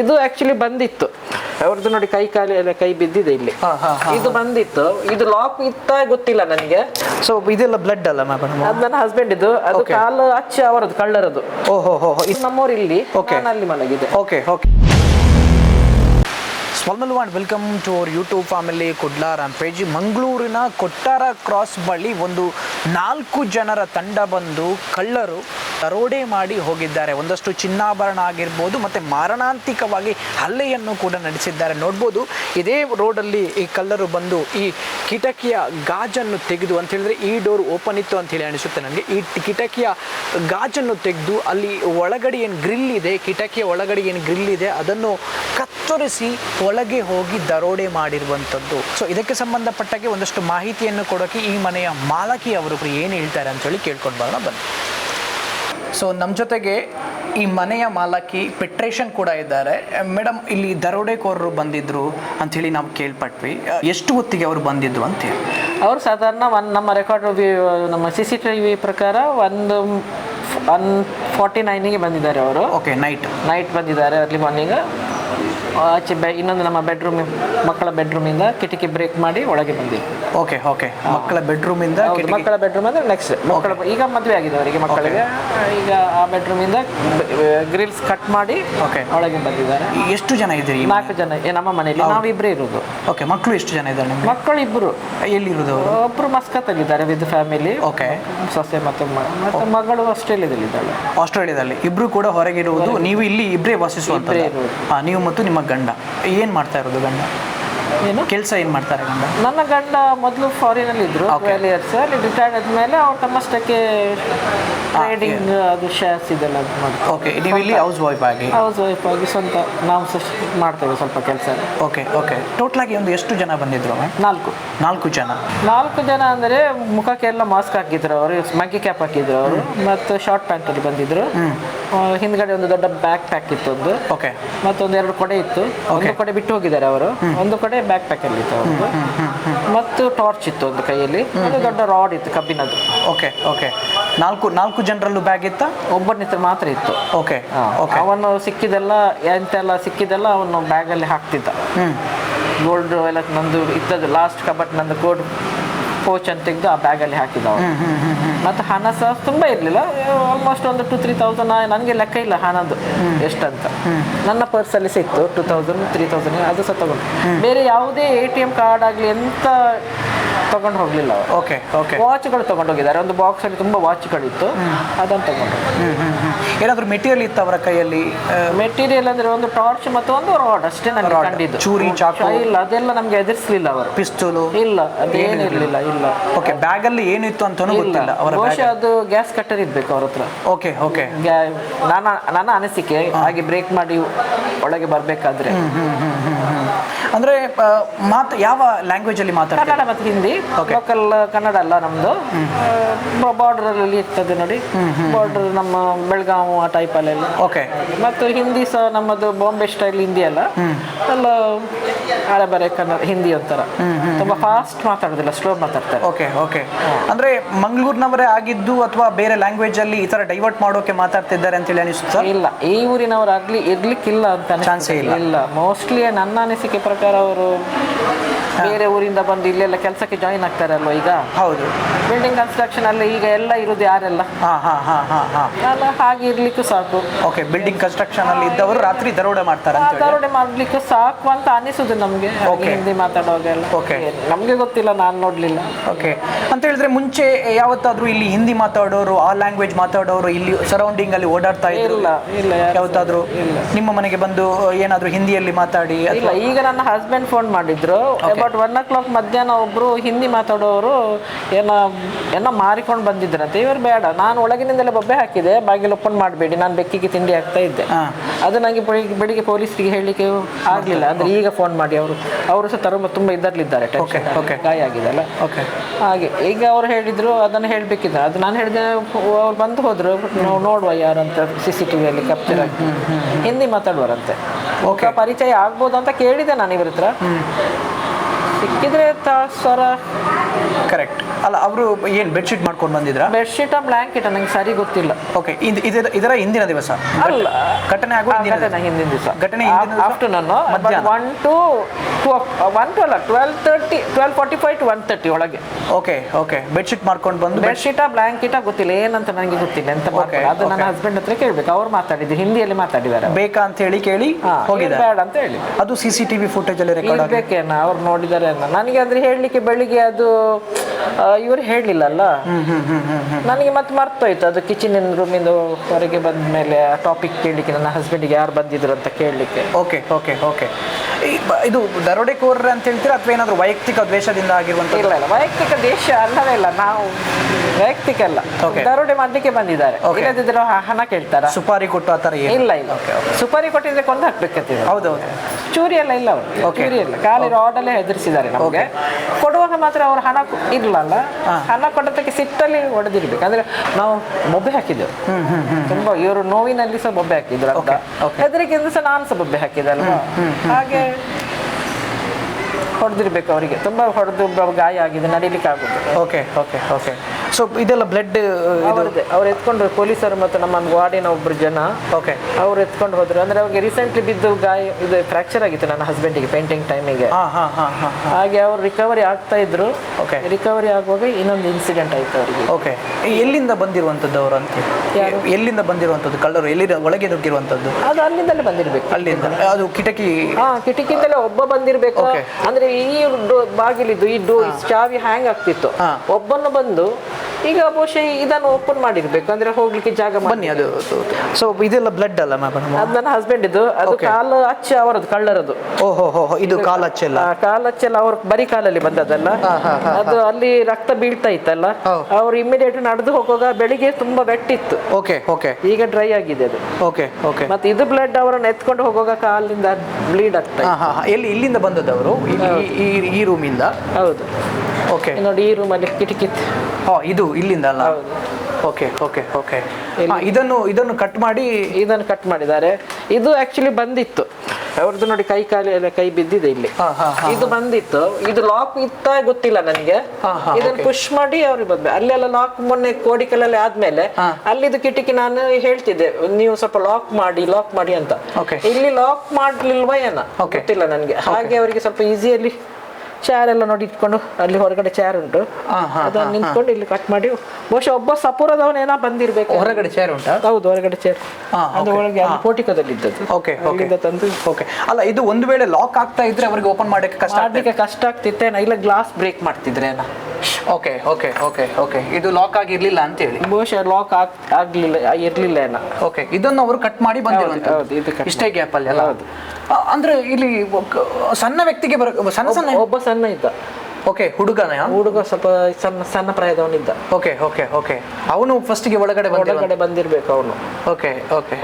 ಇದು ಆಕ್ಚುಲಿ ಬಂದಿತ್ತು. ಅವ್ರದ್ದು ನೋಡಿ ಕೈ ಕಾಲು ಎಲ್ಲ ಕೈ ಬಿದ್ದಿದೆ ಇಲ್ಲಿ. ಇದು ಬಂದಿತ್ತು. ಇದು ಲಾಕ್ ಇತ್ತ ಗೊತ್ತಿಲ್ಲ ನನಗೆ. ಸೊ ಇದೆಲ್ಲ ಬ್ಲಡ್ ಅಲ್ಲ ಮೇಡಮ್ ಅದು ನನ್ನ ಹಸ್ಬೆಂಡ್ ಇದು ಅದು. ಕಾಲು ಅಚ್ಚ ಅವರದ್ದು ಕಳ್ಳರದು. ಓಹೋ ಹೋ ಇದು ನಮ್ಮವ್ರು ಇಲ್ಲಿ ಓಕೆ ಅಲ್ಲಿ ಮಲಗಿದೆ okay okay ಸ್ವಾಮಲ್ and welcome to our YouTube family ಕುಡ್ಲಾರ್ page ಮಂಗಳೂರಿನ ಕೊಟ್ಟಾರ ಕ್ರಾಸ್ ಬಳಿ ಒಂದು ನಾಲ್ಕು ಜನರ ತಂಡ ಬಂದು ಕಳ್ಳರು ದರೋಡೆ ಮಾಡಿ ಹೋಗಿದ್ದಾರೆ. ಒಂದಷ್ಟು ಚಿನ್ನಾಭರಣ ಆಗಿರ್ಬೋದು, ಮತ್ತು ಮಾರಣಾಂತಿಕವಾಗಿ ಹಲ್ಲೆಯನ್ನು ಕೂಡ ನಡೆಸಿದ್ದಾರೆ. ನೋಡ್ಬೋದು, ಇದೇ ರೋಡಲ್ಲಿ ಈ ಕಳ್ಳರು ಬಂದು ಈ ಕಿಟಕಿಯ ಗಾಜನ್ನು ತೆಗೆದು ಅಂತ ಹೇಳಿದ್ರೆ ಈ ಡೋರ್ ಓಪನ್ ಇತ್ತು ಅಂತ ಹೇಳಿ ಅನಿಸುತ್ತೆ ನನಗೆ. ಈ ಕಿಟಕಿಯ ಗಾಜನ್ನು ತೆಗೆದು ಅಲ್ಲಿ ಒಳಗಡೆ ಏನು ಗ್ರಿಲ್ ಇದೆ, ಕಿಟಕಿಯ ಒಳಗಡೆ ಏನು ಗ್ರಿಲ್ ಇದೆ, ಅದನ್ನು ಕತ್ತರಿಸಿ ಒಳಗೆ ಹೋಗಿ ದರೋಡೆ ಮಾಡಿರುವಂಥದ್ದು. ಸೊ ಇದಕ್ಕೆ ಸಂಬಂಧಪಟ್ಟಾಗೆ ಒಂದಷ್ಟು ಮಾಹಿತಿಯನ್ನು ಕೊಡೋಕೆ ಈ ಮನೆಯ ಮಾಲಕಿ ಅವರು ಏನು ಹೇಳ್ತಾರೆ ಅಂತೇಳಿ ಕೇಳ್ಕೊಂಡು ಬರೋಣ ಬನ್ನಿ. ಸೊ ನಮ್ಮ ಜೊತೆಗೆ ಈ ಮನೆಯ ಮಾಲಕಿ ಪೆಟ್ರೇಷನ್ ಕೂಡ ಇದ್ದಾರೆ. ಮೇಡಮ್ ಇಲ್ಲಿ ದರೋಡೆಕೋರರು ಬಂದಿದ್ರು ಅಂಥೇಳಿ ನಾವು ಕೇಳ್ಪಟ್ವಿ. ಎಷ್ಟು ಹೊತ್ತಿಗೆ ಅವರು ಬಂದಿದ್ರು ಅಂತ ಹೇಳಿ? ಅವರು ಸಾಧಾರಣ ಒನ್ ನಮ್ಮ ರೆಕಾರ್ಡ್ ನಮ್ಮ ಸಿ ಸಿ ಟಿ ವಿ ಪ್ರಕಾರ ಒಂದು ಒನ್ ಫಾರ್ಟಿ ನೈನಿಗೆ ಬಂದಿದ್ದಾರೆ ಅವರು. ಓಕೆ ನೈಟ್ ನೈಟ್ ಬಂದಿದ್ದಾರೆ ಅರ್ಲಿ ಮಾರ್ನಿಂಗ್ ಆಚೆ ಬೆ ಇನ್ನೊಂದು ನಮ್ಮ ಬೆಡ್ರೂಮ್ ಮಕ್ಕಳ ಬೆಡ್ರೂಮಿಂದ ಕಿಟಕಿ ಬ್ರೇಕ್ ಮಾಡಿ ಒಳಗೆ ಬಂದಿವಿ. ಓಕೆ ಓಕೆ ಮಕ್ಕಳ ಬೆಡ್ರೂಮಿಂದ ಹೌದು ಮಕ್ಕಳ ಬೆಡ್ರೂಮ್ ಅಂದ್ರೆ ನೆಕ್ಸ್ಟ್ ಮಕ್ಕಳ ಈಗ ಮದುವೆ ಆಗಿದೆ ಅವರಿಗೆ ಮಕ್ಕಳಿಗೆ. ಈಗ ಆ ಬೆಡ್ರೂಮಿಂದ ಗ್ರಿಲ್ಸ್ ಕಟ್ ಮಾಡಿ ಓಕೆ ಒಳಗೆ ಬಂದಿದ್ದಾರೆ. ಎಷ್ಟು ಜನ ಇದ್ದೀರಿ ನಾಲ್ಕು ಜನ ಏ, ನಮ್ಮ ಮನೆಯಲ್ಲಿ ನಾವಿಬ್ಬರೇ ಇರೋದು. ಓಕೆ ಮಕ್ಕಳು ಎಷ್ಟು ಜನ ಇದ್ದಾರೆ ನಿಮಗೆ? ಮಕ್ಕಳು ಇಬ್ಬರು ಎಲ್ಲಿರೋದು ಅವರು? ಒಬ್ರು ಮಸ್ಕತ್ತಲ್ಲಿದ್ದಾರೆ ವಿತ್ ಫ್ಯಾಮಿಲಿ ಓಕೆ ಸೊಸೆ ಮತ್ತು ಮಗಳು ಮತ್ತು ಮಗಳು ಆಸ್ಟ್ರೇಲಿಯಾದಲ್ಲಿದ್ದಾಳೆ. ಆಸ್ಟ್ರೇಲಿಯಾದಲ್ಲಿ. ಇಬ್ರು ಕೂಡ ಹೊರಗಿರುವುದು ನೀವು ಇಲ್ಲಿ ಇಬ್ಬರೇ ವಾಸಿಸುವಂತ ಇಬ್ರೇ ಇರೋದು. ನೀವು ಮತ್ತು ನಿಮ್ಮ ಗಂಡ. ಏನ್ ಮಾಡ್ತಾ ಇರೋದು ಗಂಡ? ಏನು? ಕೆಲಸ ಏನ್ ಮಾಡ್ತಾರೆ ಗಂಡ? ನನ್ನ ಗಂಡ ಮೊದಲು ಫಾರಿನಲ್ಲಿ ಇದ್ರು. ಟ್ವೆಲ್ ಇಯರ್ಸ್ ಅಲ್ಲಿ ರಿಟೈರ್ಡ್ ಆದ್ಮೇಲೆ ಅವ್ರು ತಮ್ಮಷ್ಟಕ್ಕೆ ಟ್ರೇಡಿಂಗ್ ಅದು ಶೇರ್ಸ್ ಇದೆಲ್ಲ ಮಾಡ್ತಾರೆ. ಓಕೆ ನೀವು ಇಲ್ಲಿ ಹೌಸ್ ವೈಫ್ ಆಗಿ? ಹೌಸ್ ವೈಫ್ ಆಗಿ ಸ್ವಂತ. ನಾವು ಸಹ ಮಾಡ್ತೇವೆ ಸ್ವಲ್ಪ ಕೆಲಸ. ಓಕೆ ಓಕೆ ಟೋಟಲ್ ಆಗಿ ಒಂದು ಎಷ್ಟು ಜನ ಬಂದಿದ್ರು ನಾಲ್ಕು. ನಾಲ್ಕು ಜನ. ನಾಲ್ಕು ಜನ ಅಂದರೆ ಮುಖಕ್ಕೆಲ್ಲ ಮಾಸ್ಕ್ ಹಾಕಿದ್ರು ಅವರು ಮಂಕಿ ಕ್ಯಾಪ್ ಹಾಕಿದ್ರು ಅವರು ಮತ್ತು ಶಾರ್ಟ್ ಪ್ಯಾಂಟ್ ಅಲ್ಲಿ ಬಂದಿದ್ರು. ಹಿಂದ್ಗಡೆ ಒಂದು ದೊಡ್ಡ ಬ್ಯಾಕ್ ಪ್ಯಾಕ್ ಇತ್ತು ಒಂದು ಓಕೆ ಮತ್ತೊಂದು ಎರಡು ಕೊಡೆ ಇತ್ತು. ಒಂದು ಕೊಡೆ ಬಿಟ್ಟು ಹೋಗಿದ್ದಾರೆ ಅವರು. ಒಂದು ಕಡೆ ಬ್ಯಾಕ್ ಪ್ಯಾಕ್ ಅಲ್ಲಿ ಇತ್ತು ಅವ್ರದ್ದು ಮತ್ತು ಟಾರ್ಚ್ ಇತ್ತು ಒಂದು ಕೈಯಲ್ಲಿ. ಒಂದು ದೊಡ್ಡ ರಾಡ್ ಇತ್ತು ಕಬ್ಬಿನದು ಓಕೆ ಓಕೆ ನಾಲ್ಕು ನಾಲ್ಕು ಜನರಲ್ಲೂ ಬ್ಯಾಗ್ ಇತ್ತ? ಒಬ್ಬನ ಹತ್ರ ಮಾತ್ರ ಇತ್ತು. ಓಕೆ ಅವನು ಸಿಕ್ಕಿದೆಲ್ಲ ಎಂತೆಲ್ಲ ಸಿಕ್ಕಿದೆಲ್ಲ ಅವನು ಬ್ಯಾಗಲ್ಲಿ ಹಾಕ್ತಿದ್ದ. ಗೋಲ್ಡ್ ಎಲ್ಲ ನಂದು ಇತ್ತದ್ದು ಲಾಸ್ಟ್ ಕಬಟ್ ನಂದು ಗೋಲ್ಡ್ ಕೋಚ್ ಅಂತ ತೆಗೆದು ಆ ಬ್ಯಾಗಲ್ಲಿ ಹಾಕಿದವ ಮತ್ತು ಹಣ ಸಹ ತುಂಬ ಇರಲಿಲ್ಲ. ಆಲ್ಮೋಸ್ಟ್ ಒಂದು ಟು ತ್ರೀ ತೌಸಂಡ್ ನನಗೆ ಲೆಕ್ಕ ಇಲ್ಲ ಹಣದ್ದು ಎಷ್ಟಂತ. ನನ್ನ ಪರ್ಸಲ್ಲಿ ಸಿಕ್ತು two two thousand three thousand ಅದು ಸಹ ತಗೊಂಡು. ಬೇರೆ ಯಾವುದೇ ಎ ಟಿ ಎಂ ಕಾರ್ಡ್ ಆಗಲಿ ಎಂತ ತಗೊಂಡು ಹೋಗಲಿಲ್ಲ ಓಕೆ ಓಕೆ ವಾಚ್ಗಳು ತಗೊಂಡು ಹೋಗಿದ್ದಾರೆ. ಒಂದು ಬಾಕ್ಸಲ್ಲಿ ತುಂಬ ವಾಚ್ಗಳಿತ್ತು ಅದನ್ನು ತಗೊಂಡು ಏನಾದರೂ ಮೆಟೀರಿಯಲ್ ಇತ್ತು ಅವರ ಕೈಯಲ್ಲಿ? ಮೆಟೀರಿಯಲ್ ಅಂದ್ರೆ ಒಂದು ಟಾರ್ಚ್ ಮತ್ತು ಒಂದು ರಾಡ್ ಅಷ್ಟೇ ನನಗೆ. ಕಂಡಿದ್ದು. ಚೂರಿ, ಚಾಕು? ಇಲ್ಲ ಅದೆಲ್ಲ ನಮಗೆ ಎದುರಿಸಲಿಲ್ಲ ಅವರು. ಪಿಸ್ತೂಲು ಇಲ್ಲ ಅದೇನಿರಲಿಲ್ಲ ಇಲ್ಲ. ಓಕೆ ಬ್ಯಾಗಲ್ಲಿ ಏನಿತ್ತು ಅಂತ ಗೊತ್ತಿಲ್ಲ ಅವರ ಬಹುಶಃ ಅದು ಗ್ಯಾಸ್ ಕಟ್ಟರ್ ಇರ್ಬೇಕು ಅವ್ರ ಹತ್ರ. ಓಕೆ ಓಕೆ ನಾನು ನನ್ನ ಅನಿಸಿಕೆ ಹಾಗೆ ಬ್ರೇಕ್ ಮಾಡಿ ಒಳಗೆ ಬರಬೇಕಾದ್ರೆ. ಅಂದ್ರೆ ಮಾತು ಯಾವ ಲ್ಯಾಂಗ್ವೇಜ್ ಅಲ್ಲಿ ಮಾತಾಡ್ತಾರೆ ಕನ್ನಡ ಮತ್ತು ಹಿಂದಿ. ಲೋಕಲ್ ಕನ್ನಡ ಅಲ್ಲ ನಮ್ದು. ಬಾರ್ಡರ್ ಅಲ್ಲಿ ಇರ್ತದೆ ನೋಡಿ. ಬಾರ್ಡರ್ ನಮ್ಮ ಬೆಳಗಾವಿ ಆ ಟೈಪ್ ಅಲ್ಲೆಲ್ಲ ಓಕೆ ಮತ್ತು ಹಿಂದಿ ಸಹ ನಮ್ಮದು ಬಾಂಬೆ ಸ್ಟೈಲ್ ಹಿಂದಿ ಅಲ್ಲ. ಅಲ್ಲ ಹಳೆ ಬರೆ ಕನ್ನಡ ಹಿಂದಿ ಒಂಥರ. ತುಂಬಾ ಫಾಸ್ಟ್ ಮಾತಾಡೋದಿಲ್ಲ ಸ್ಲೋ ಮಾತಾಡ್ತಾರೆ. ಓಕೆ ಓಕೆ ಅಂದ್ರೆ ಮಂಗಳೂರಿನವರೇ ಆಗಿದ್ದು ಅಥವಾ ಬೇರೆ ಲ್ಯಾಂಗ್ವೇಜ್ ಅಲ್ಲಿ ಈ ತರ ಡೈವರ್ಟ್ ಮಾಡೋಕೆ ಮಾತಾಡ್ತಿದ್ದಾರೆ ಅಂತೇಳಿ ಅನಿಸುತ್ತೆ ಇಲ್ಲ ಈ ಊರಿನವರಾಗ್ಲಿ ಇರ್ಲಿಕ್ಕಿಲ್ಲ ಅಂತ ಚಾನ್ಸ್ ಇಲ್ಲ. ಇಲ್ಲ. ಮೋಸ್ಟ್ಲಿ ನನ್ನ ಅನಿಸಿಕೆ ಪ್ರಕಾರ ಅವರು ಬೇರೆ ಊರಿಂದ ಬಂದು ಇಲ್ಲೆಲ್ಲ ಕೆಲಸಕ್ಕೆ ಜಾಯಿನ್ ಆಗ್ತಾರಲ್ವ ಈಗ? ಹೌದು. ಬಿಲ್ಡಿಂಗ್ ಕನ್ಸ್ಟ್ರಕ್ಷನ್ ಅಲ್ಲಿ ಈಗ ಎಲ್ಲ ಇರೋದು ಯಾರೆಲ್ಲ? ಹಾ ಹಾ ಹಾ ಹಾ ಹಾ. ಹಾಗೆ ಇರ್ಲಿಕ್ಕೂ ಸಾಕು. ಓಕೆ ಬಿಲ್ಡಿಂಗ್ ಕನ್ಸ್ಟ್ರಕ್ಷನ್ ಅಲ್ಲಿ ಇದ್ದವರು ರಾತ್ರಿ ದರೋಡೆ ಮಾಡ್ತಾರೆ ಆ ದರೋಡೆ ಮಾಡ್ಲಿಕ್ಕೆ ಸಾಕು ಅಂತ ಅನಿಸುದು ನಮ್ಗೆ Okay. ಹಿಂದಿ ಮಾತಾಡುವಾಗೆಲ್ಲ Okay. ನಮ್ಗೆ ಗೊತ್ತಿಲ್ಲ ನಾನು ನೋಡ್ಲಿಲ್ಲ. ಓಕೆ ಅಂತ ಹೇಳಿದ್ರೆ ಮುಂಚೆ ಯಾವತ್ತಾದ್ರೂ ಇಲ್ಲಿ ಹಿಂದಿ ಮಾತಾಡೋರು ಆ ಲ್ಯಾಂಗ್ವೇಜ್ ಮಾತಾಡೋರು ಇಲ್ಲಿ ಸರೌಂಡಿಂಗ್ ಅಲ್ಲಿ ಓಡಾಡ್ತಾ ಇದ್ರು? ಇಲ್ಲ ಇಲ್ಲ ಯಾರು ಯಾವತ್ತಾದ್ರೂ? ನಿಮ್ಮ ಮನೆಗೆ ಬಂದು ಏನಾದ್ರೂ ಹಿಂದಿಯಲ್ಲಿ ಮಾತಾಡಿ ಇಲ್ಲ ಈಗ ನನ್ನ ಹಸ್ಬೆಂಡ್ ಫೋನ್ ಮಾಡಿದ್ರು. ಅಬೌಟ್ ಒನ್ ಓ ಕ್ಲಾಕ್ ಮಧ್ಯಾಹ್ನ ಒಬ್ಬರು ಹಿಂದಿ ಮಾತಾಡೋರು ಏನೋ ಏನೋ ಮಾರಿಕೊಂಡು ಬಂದಿದ್ರಂತೆ ಇವರು ಬೇಡ. ನಾನು ಒಳಗಿನಿಂದಲೇ ಬೊಬ್ಬೆ ಹಾಕಿದೆ. ಬಾಗಿಲು ಓಪನ್ ಮಾಡಬೇಡಿ. ನಾನು ಬೆಕ್ಕಿಗೆ ತಿಂಡಿ ಹಾಕ್ತಾ ಇದ್ದೆ. ಅದು ನನಗೆ ಬೆಳಿಗ್ಗೆ ಪೊಲೀಸರಿಗೆ ಹೇಳಲಿಕ್ಕೆ ಆಗಲಿಲ್ಲ. ಅಂದರೆ ಈಗ ಫೋನ್ ಮಾಡಿ ಅವರು. ಅವರು ಸಹ ತರ ತುಂಬ ಇದರಲ್ಲಿದ್ದಾರೆ ಓಕೆ. ಗಾಯ ಆಗಿದೆ ಅಲ್ಲ? ಓಕೆ ಹಾಗೆ ಈಗ ಅವ್ರು ಹೇಳಿದ್ರು ಅದನ್ನು ಹೇಳಬೇಕಿಲ್ಲ ಅದು ನಾನು ಹೇಳಿದೆ ಅವ್ರು ಬಂದು ಹೋದರು. ನಾವು ನೋಡುವ ಯಾರಂತ ಸಿ ಸಿ ಟಿ ವಿಯಲ್ಲಿ ಕ್ಯಾಪ್ಚರ್ ಆಗಿ ಹಿಂದಿ ಮಾತಾಡುವರಂತೆ. ಓಕೆ ಪರಿಚಯ ಆಗ್ಬೋದು ಅಂತ ಕೇಳಿದೆ ನಾನು ಇವ್ರ ಹತ್ರ. ಸಿಕ್ಕಿದ್ರೆ ತ ಸ್ವರ ಕರೆಕ್ಟ್ ಅಲ್ಲ ಅವರು ಏನು ಬೆಡ್ಶೀಟ್ ಮಾಡ್ಕೊಂಡು ಬಂದಿದ್ರಾ? ಬೆಡ್ಶೀಟ ಬ್ಲಾಂಕೆಟ್ ನಂಗೆ ಸರಿ ಗೊತ್ತಿಲ್ಲ. ಓಕೆ ಇದು ಇದರ ಇದರ ಹಿಂದಿನ ದಿವಸ? ಅಲ್ಲ. ಘಟನೆ ಆಗುವ ಹಿಂದಿನ ಘಟನೆ ಹಿಂದಿನ ದಿವಸ. ಘಟನೆ ಹಿಂದಿನ ದಿವಸ? ಆಫ್ಟರ್ನೂನ್ ಮಧ್ಯಾಹ್ನ? ಒನ್ ಟು ಒನ್ ಟು ಅಲ್ಲ twelve thirty twelve forty five two one thirty ಒಳಗೆ ಓಕೆ ಓಕೆ ಬೆಡ್ಶೀಟ್ ಮಾಡ್ಕೊಂಡು ಬಂದು ಬೆಡ್- ಬೆಡ್ಶೀಟ ಬ್ಲ್ಯಾಂಕೆಟ ಗೊತ್ತಿಲ್ಲ. ಏನಂತ ನನಗೆ ಗೊತ್ತಿಲ್ಲ. ಎಂತ ಮಾಡ್ತಾರೆ? ಅದು ನನ್ನ. ಹಸ್ಬೆಂಡ್ ಹತ್ರ ಕೇಳ್ಬೇಕು. ಅವ್ರು ಮಾತಾಡಿದ್ದು ಹಿಂದಿಯಲ್ಲಿ ಮಾತಾಡಿದ್ದಾರೆ ಅವ್ರು. ಬೇಕಾ ಅಂತ ಹೇಳಿ ಕೇಳಿ ಹಾ, ಹೋಗಿದ್ದಾರೆ. ಬೇಡ ಅಂತ ಹೇಳಿ. ಅದು C C T V footage ಅಲ್ಲಿ ರೆಕಾರ್ಡ್ ಇರ್ಬೇಕೇನ ಅವ್ರು ನೋಡಿದ್ದಾರೆ ಅನ್ನೋ. ನನಗೆ ಅಂದ್ರೆ ಹೇಳಲಿಕ್ಕೆ ಬೆಳಿಗ್ಗೆ ಅದು ಇವರು ಹೇಳಲಿಲ್ಲಲ್ಲ? ನನಗೆ ಮತ್ತೆ ಮರ್ತೋಯ್ತು. ಅದು ಕಿಚನ್ ರೂಮಿಂದ ಹೊರಗೆ ಬಂದ ಮೇಲೆ ಟಾಪಿಕ್ ಕೇಳಲಿಕ್ಕೆ ನನ್ನ ಹಸ್ಬೆಂಡಿಗೆ ಯಾರು ಬಂದಿದ್ರು ಅಂತ ಕೇಳಲಿಕ್ಕೆ. ಓಕೆ ಓಕೆ ಓಕೆ ಇದು ದರೋಡೆಕೋರರು ಅಂತ ಹೇಳ್ತೀರಾ ಅಥವಾ ಏನಾದರೂ ವೈಯಕ್ತಿಕ ದ್ವೇಷದಿಂದ ಆಗಿರುವಂಥ ಇಲ್ಲ ಇಲ್ಲ. ವೈಯಕ್ತಿಕ ದ್ವೇಷ ಅಲ್ಲವೇ ಇಲ್ಲ. ನಾವು ವೈಯಕ್ತಿಕ ಅಲ್ಲ. ದರೋಡೆ ಮಾಡಲಿಕ್ಕೆ ಬಂದಿದ್ದಾರೆ. ಇಲ್ಲದಿದ್ರೆ ಹಣ ಕೇಳ್ತಾರ? ಸುಪಾರಿ ಕೊಟ್ಟು ಆ ಥರ ಇಲ್ಲ ಇಲ್ಲ. ಸುಪಾರಿ ಕೊಟ್ಟಿದ್ರೆ ಕೊಂದು ಹೌದು ಹೌದೌದು ಚೂರಿ ಎಲ್ಲ ಇಲ್ಲ ಅವರು. ಚೂರಿ ಇಲ್ಲ. ಖಾಲಿ ರಾಡಲ್ಲೇ ಹೆದರಿಸಿದ್ದಾರೆ ನಮಗೆ. ಕೊಡುವಾಗ ಮಾತ್ರ ಅವ್ರು ಹಣ ಇರ್ಲಲ್ಲ. ಹಣ ಕೊಡೋದಕ್ಕೆ ಸಿಟ್ಟಲ್ಲಿ ಹೊಡೆದಿರ್ಬೇಕು. ಅಂದ್ರೆ ನಾವು ಬೊಬ್ಬೆ ಹಾಕಿದ್ದೆವು. ತುಂಬಾ ಇವರು ನೋವಿನಲ್ಲಿ ಸಹ ಬೊಬ್ಬೆ ಹಾಕಿದ್ರು ಅಂತ. ಹೆದರಿಕೆಯಿಂದ ಸಹ ನಾನು ಸಹ ಬೊಬ್ಬೆ ಹಾಕಿದ್ದಲ್ಲ ಹಾಗೆ ಹೊಡೆದಿರ್ಬೇಕು ಅವರಿಗೆ. ತುಂಬಾ ಹೊಡೆದು ಗಾಯ ಆಗಿದೆ ನಡಿಲಿಕ್ಕೆ ಆಗುತ್ತೆ ಓಕೆ ಓಕೆ ಓಕೆ ಸೊ ಇದೆಲ್ಲ ಬ್ಲಡ್ ಅವ್ರದ್ದೇ. ಅವ್ರು ಎತ್ಕೊಂಡು ಪೊಲೀಸರು ಮತ್ತು ನಮ್ಮ ವಾರ್ಡಿನ ಒಬ್ಬರು ಜನ. ಓಕೆ ಅವ್ರು ಎತ್ಕೊಂಡು ಹೋದ್ರು. ಅಂದ್ರೆ ಅವ್ರಿಗೆ ರೀಸೆಂಟ್ಲಿ ಬಿದ್ದು ಗಾಯ ಇದು ಫ್ರಾಕ್ಚರ್ ಆಗಿತ್ತು ನನ್ನ ಹಸ್ಬೆಂಡಿಗೆ ಪೇಂಟಿಂಗ್ ಟೈಮಿಗೆ ಹಾಂ ಹಾಂ ಹಾಂ ಹಾಂ ಹಾಗೆ ಅವ್ರು ರಿಕವರಿ ಆಗ್ತಾ ಇದ್ರು. ಓಕೆ ರಿಕವರಿ ಆಗುವಾಗ ಇನ್ನೊಂದು ಇನ್ಸಿಡೆಂಟ್ ಆಯ್ತು ಅವರಿಗೆ. ಓಕೆ ಎಲ್ಲಿಂದ ಬಂದಿರುವಂಥದ್ದು ಅವರು ಅಂತ? ಎಲ್ಲಿಂದ ಬಂದಿರುವಂಥದ್ದು? ಕಳ್ಳರು ಎಲ್ಲಿ ಒಳಗೆ ನುಗ್ಗಿರುವಂಥದ್ದು? ಅದು ಅಲ್ಲಿಂದಲೇ ಬಂದಿರಬೇಕು. ಅಲ್ಲಿಂದ. ಅದು ಕಿಟಕಿ? ಹಾ ಕಿಟಕಿಯಿಂದಲೇ ಒಬ್ಬ ಬಂದಿರಬೇಕು. ಅಂದ್ರೆ ಈ ಬಾಗಿಲಿದ್ದು ಈ ಡೋ ಚಾವಿ ಹ್ಯಾಂಗ್ ಆಗ್ತಿತ್ತು. ಒಬ್ಬನು ಬಂದು ಈಗ ಬಹುಶಃ ಇದನ್ನು ಓಪನ್ ಮಾಡಿರ್ಬೇಕು. ಅಂದ್ರೆ ಹೋಗ್ಲಿಕ್ಕೆ ಜಾಗ ಬನ್ನಿ ಅದು ಸೊ ಇದೆಲ್ಲ ಬ್ಲಡ್ ಅಲ್ಲ ಮೇಡಮ್ ಅದು ನನ್ನ ಹಸ್ಬೆಂಡ್ ಇದು ಅದು. ಕಾಲು ಅಚ್ಚ ಅವರದ್ದು ಕಳ್ಳರದು. ಓಹೋ ಹೋ ಇದು ಕಾಲು ಅಚ್ಚೆಲ್ಲ ಕಾಲು ಅಚ್ಚೆಲ್ಲ ಅವ್ರ ಬರೀ ಕಾಲಲ್ಲಿ ಬಂದದಲ್ಲ ಅದು ಅಲ್ಲಿ ರಕ್ತ ಬೀಳ್ತಾ ಇತ್ತಲ್ಲ. ಅವ್ರು ಇಮಿಡಿಯೇಟ್ ನಡೆದು ಹೋಗುವಾಗ ಬೆಳಿಗ್ಗೆ ತುಂಬಾ ಬೆಟ್ಟಿತ್ತು. ಓಕೆ ಓಕೆ ಈಗ ಡ್ರೈ ಆಗಿದೆ ಅದು. ಓಕೆ ಓಕೆ ಮತ್ತೆ ಇದು ಬ್ಲಡ್ ಅವರನ್ನ ಎತ್ಕೊಂಡು ಹೋಗುವಾಗ ಕಾಲಿಂದ ಬ್ಲೀಡ್ ಆಗ್ತಾ. ಎಲ್ಲಿ ಇಲ್ಲಿಂದ ಬಂದದ್ದು ಈ ಈ- ಈ ರೂಮಿಂದ ಹೌದು. ಓಕೆ. ನೋಡಿ ಈ ರೂಮಲ್ಲಿ ಕಿಟಕಿ ಹಾ ಇದು ಇಲ್ಲಿಂದ ಅಲ್ಲ. Okay okay okay. ಇದನ್ನು ಇದನ್ನು ಕಟ್ ಮಾಡಿ ಇದನ್ನು ಕಟ್ ಮಾಡಿದ್ದಾರೆ. ಇದು ಆಕ್ಚುಲಿ ಬಂದಿತ್ತು. ಅವ್ರದ್ದು ನೋಡಿ ಕೈ ಕಾಲು ಎಲ್ಲ ಕೈ ಬಿದ್ದಿದೆ ಇಲ್ಲಿ. ಇದು ಬಂದಿತ್ತು. ಇದು ಲಾಕ್ ಇತ್ತ ಗೊತ್ತಿಲ್ಲ ನನಗೆ. ಇದನ್ನ. ಪುಷ್ ಮಾಡಿ ಅವ್ರಿಗೆ ಬಂದ್ವಿ. ಅಲ್ಲೆಲ್ಲ ಲಾಕ್ ಮೊನ್ನೆ ಕೋಡಿಕಲಲ್ಲಿ ಆದ್ಮೇಲೆ ಅಲ್ಲಿದು ಕಿಟಕಿ ನಾನು ಹೇಳ್ತಿದ್ದೆ. ನೀವು ಸ್ವಲ್ಪ ಲಾಕ್ ಮಾಡಿ ಲಾಕ್ ಮಾಡಿ ಅಂತ. ಇಲ್ಲಿ ಲಾಕ್ ಮಾಡ್ಲಿಲ್ವಾ ಏನ. ಗೊತ್ತಿಲ್ಲ ನನಗೆ. ಹಾಗೆ ಅವರಿಗೆ ಸ್ವಲ್ಪ ಈಸಿಯಲ್ಲಿ ಚೇರ್ ಎಲ್ಲ ನೋಡಿ ಇಟ್ಕೊಂಡು ಅಲ್ಲಿ ಹೊರಗಡೆ ಚೇರ್ ಉಂಟು. ಅದನ್ನ ನಿಂತ್ಕೊಂಡು ಇಲ್ಲಿ ಕಟ್ ಮಾಡಿ. ಬಹುಶಃ ಒಬ್ಬ ಸಪುರದವನೇನ ಬಂದಿರ್ಬೇಕು. ಹೊರಗಡೆ ಚೇರ್ ಉಂಟು? ಹೌದು ಹೊರಗಡೆ ಚೇರ್ ಅದು. ಒಳಗೆ ಪೋಟಿಕದಲ್ಲಿ ಇದ್ದದ್ದು ಓಕೆ ಓಕೆ ಅಲ್ಲಿಂದ ತಂದು ಓಕೆ ಅಲ್ಲ ಇದು ಒಂದು ವೇಳೆ ಲಾಕ್ ಆಗ್ತಾ ಇದ್ರೆ ಅವರಿಗೆ ಓಪನ್ ಮಾಡಕ್ಕೆ ಕಷ್ಟ ಆಗ್ಲಿಕ್ಕೆ ಕಷ್ಟ ಆಗ್ತಿತ್ತೆ ಇಲ್ಲ ಗ್ಲಾಸ್ ಬ್ರೇಕ್ ಮಾಡ್ತಿದ್ರೇನ. ಓಕೆ ಓಕೆ ಓಕೆ ಓಕೆ ಇದು ಲಾಕ್ ಆಗಿರ್ಲಿಲ್ಲ ಅಂತ ಹೇಳಿ ಬಹುಶಃ ಲಾಕ್ ಆಗ್ ಆಗ್ಲಿಲ್ಲ ಇರ್ಲಿಲ್ಲ ಏನ. ಓಕೆ ಇದನ್ನು ಅವರು ಕಟ್ ಮಾಡಿ cut ಇಷ್ಟೇ ಗ್ಯಾಪ್ ಅಲ್ಲಿ ಅಲ್ಲ? ಹೌದು. ಅಂದ್ರೆ ಇಲ್ಲಿ ಸಣ್ಣ ವ್ಯಕ್ತಿಗೆ ಬರ ಸಣ್ಣ ಸಣ್ಣ ಒಬ್ಬ ಸಣ್ಣ ಇದ್ದ. ಓಕೆ ಹುಡುಗನ? ಹುಡುಗ ಸ್ವಲ್ಪ ಸಣ್ಣ ಸಣ್ಣ ಪ್ರಾಯದವನಿದ್ದ. ಓಕೆ ಓಕೆ ಓಕೆ ಅವನು ಫಸ್ಟಿಗೆ ಒಳಗಡೆ ಒಳಗಡೆ ಬಂದಿರ್ಬೇಕು ಅವನು. ಓಕೆ ಓಕೆ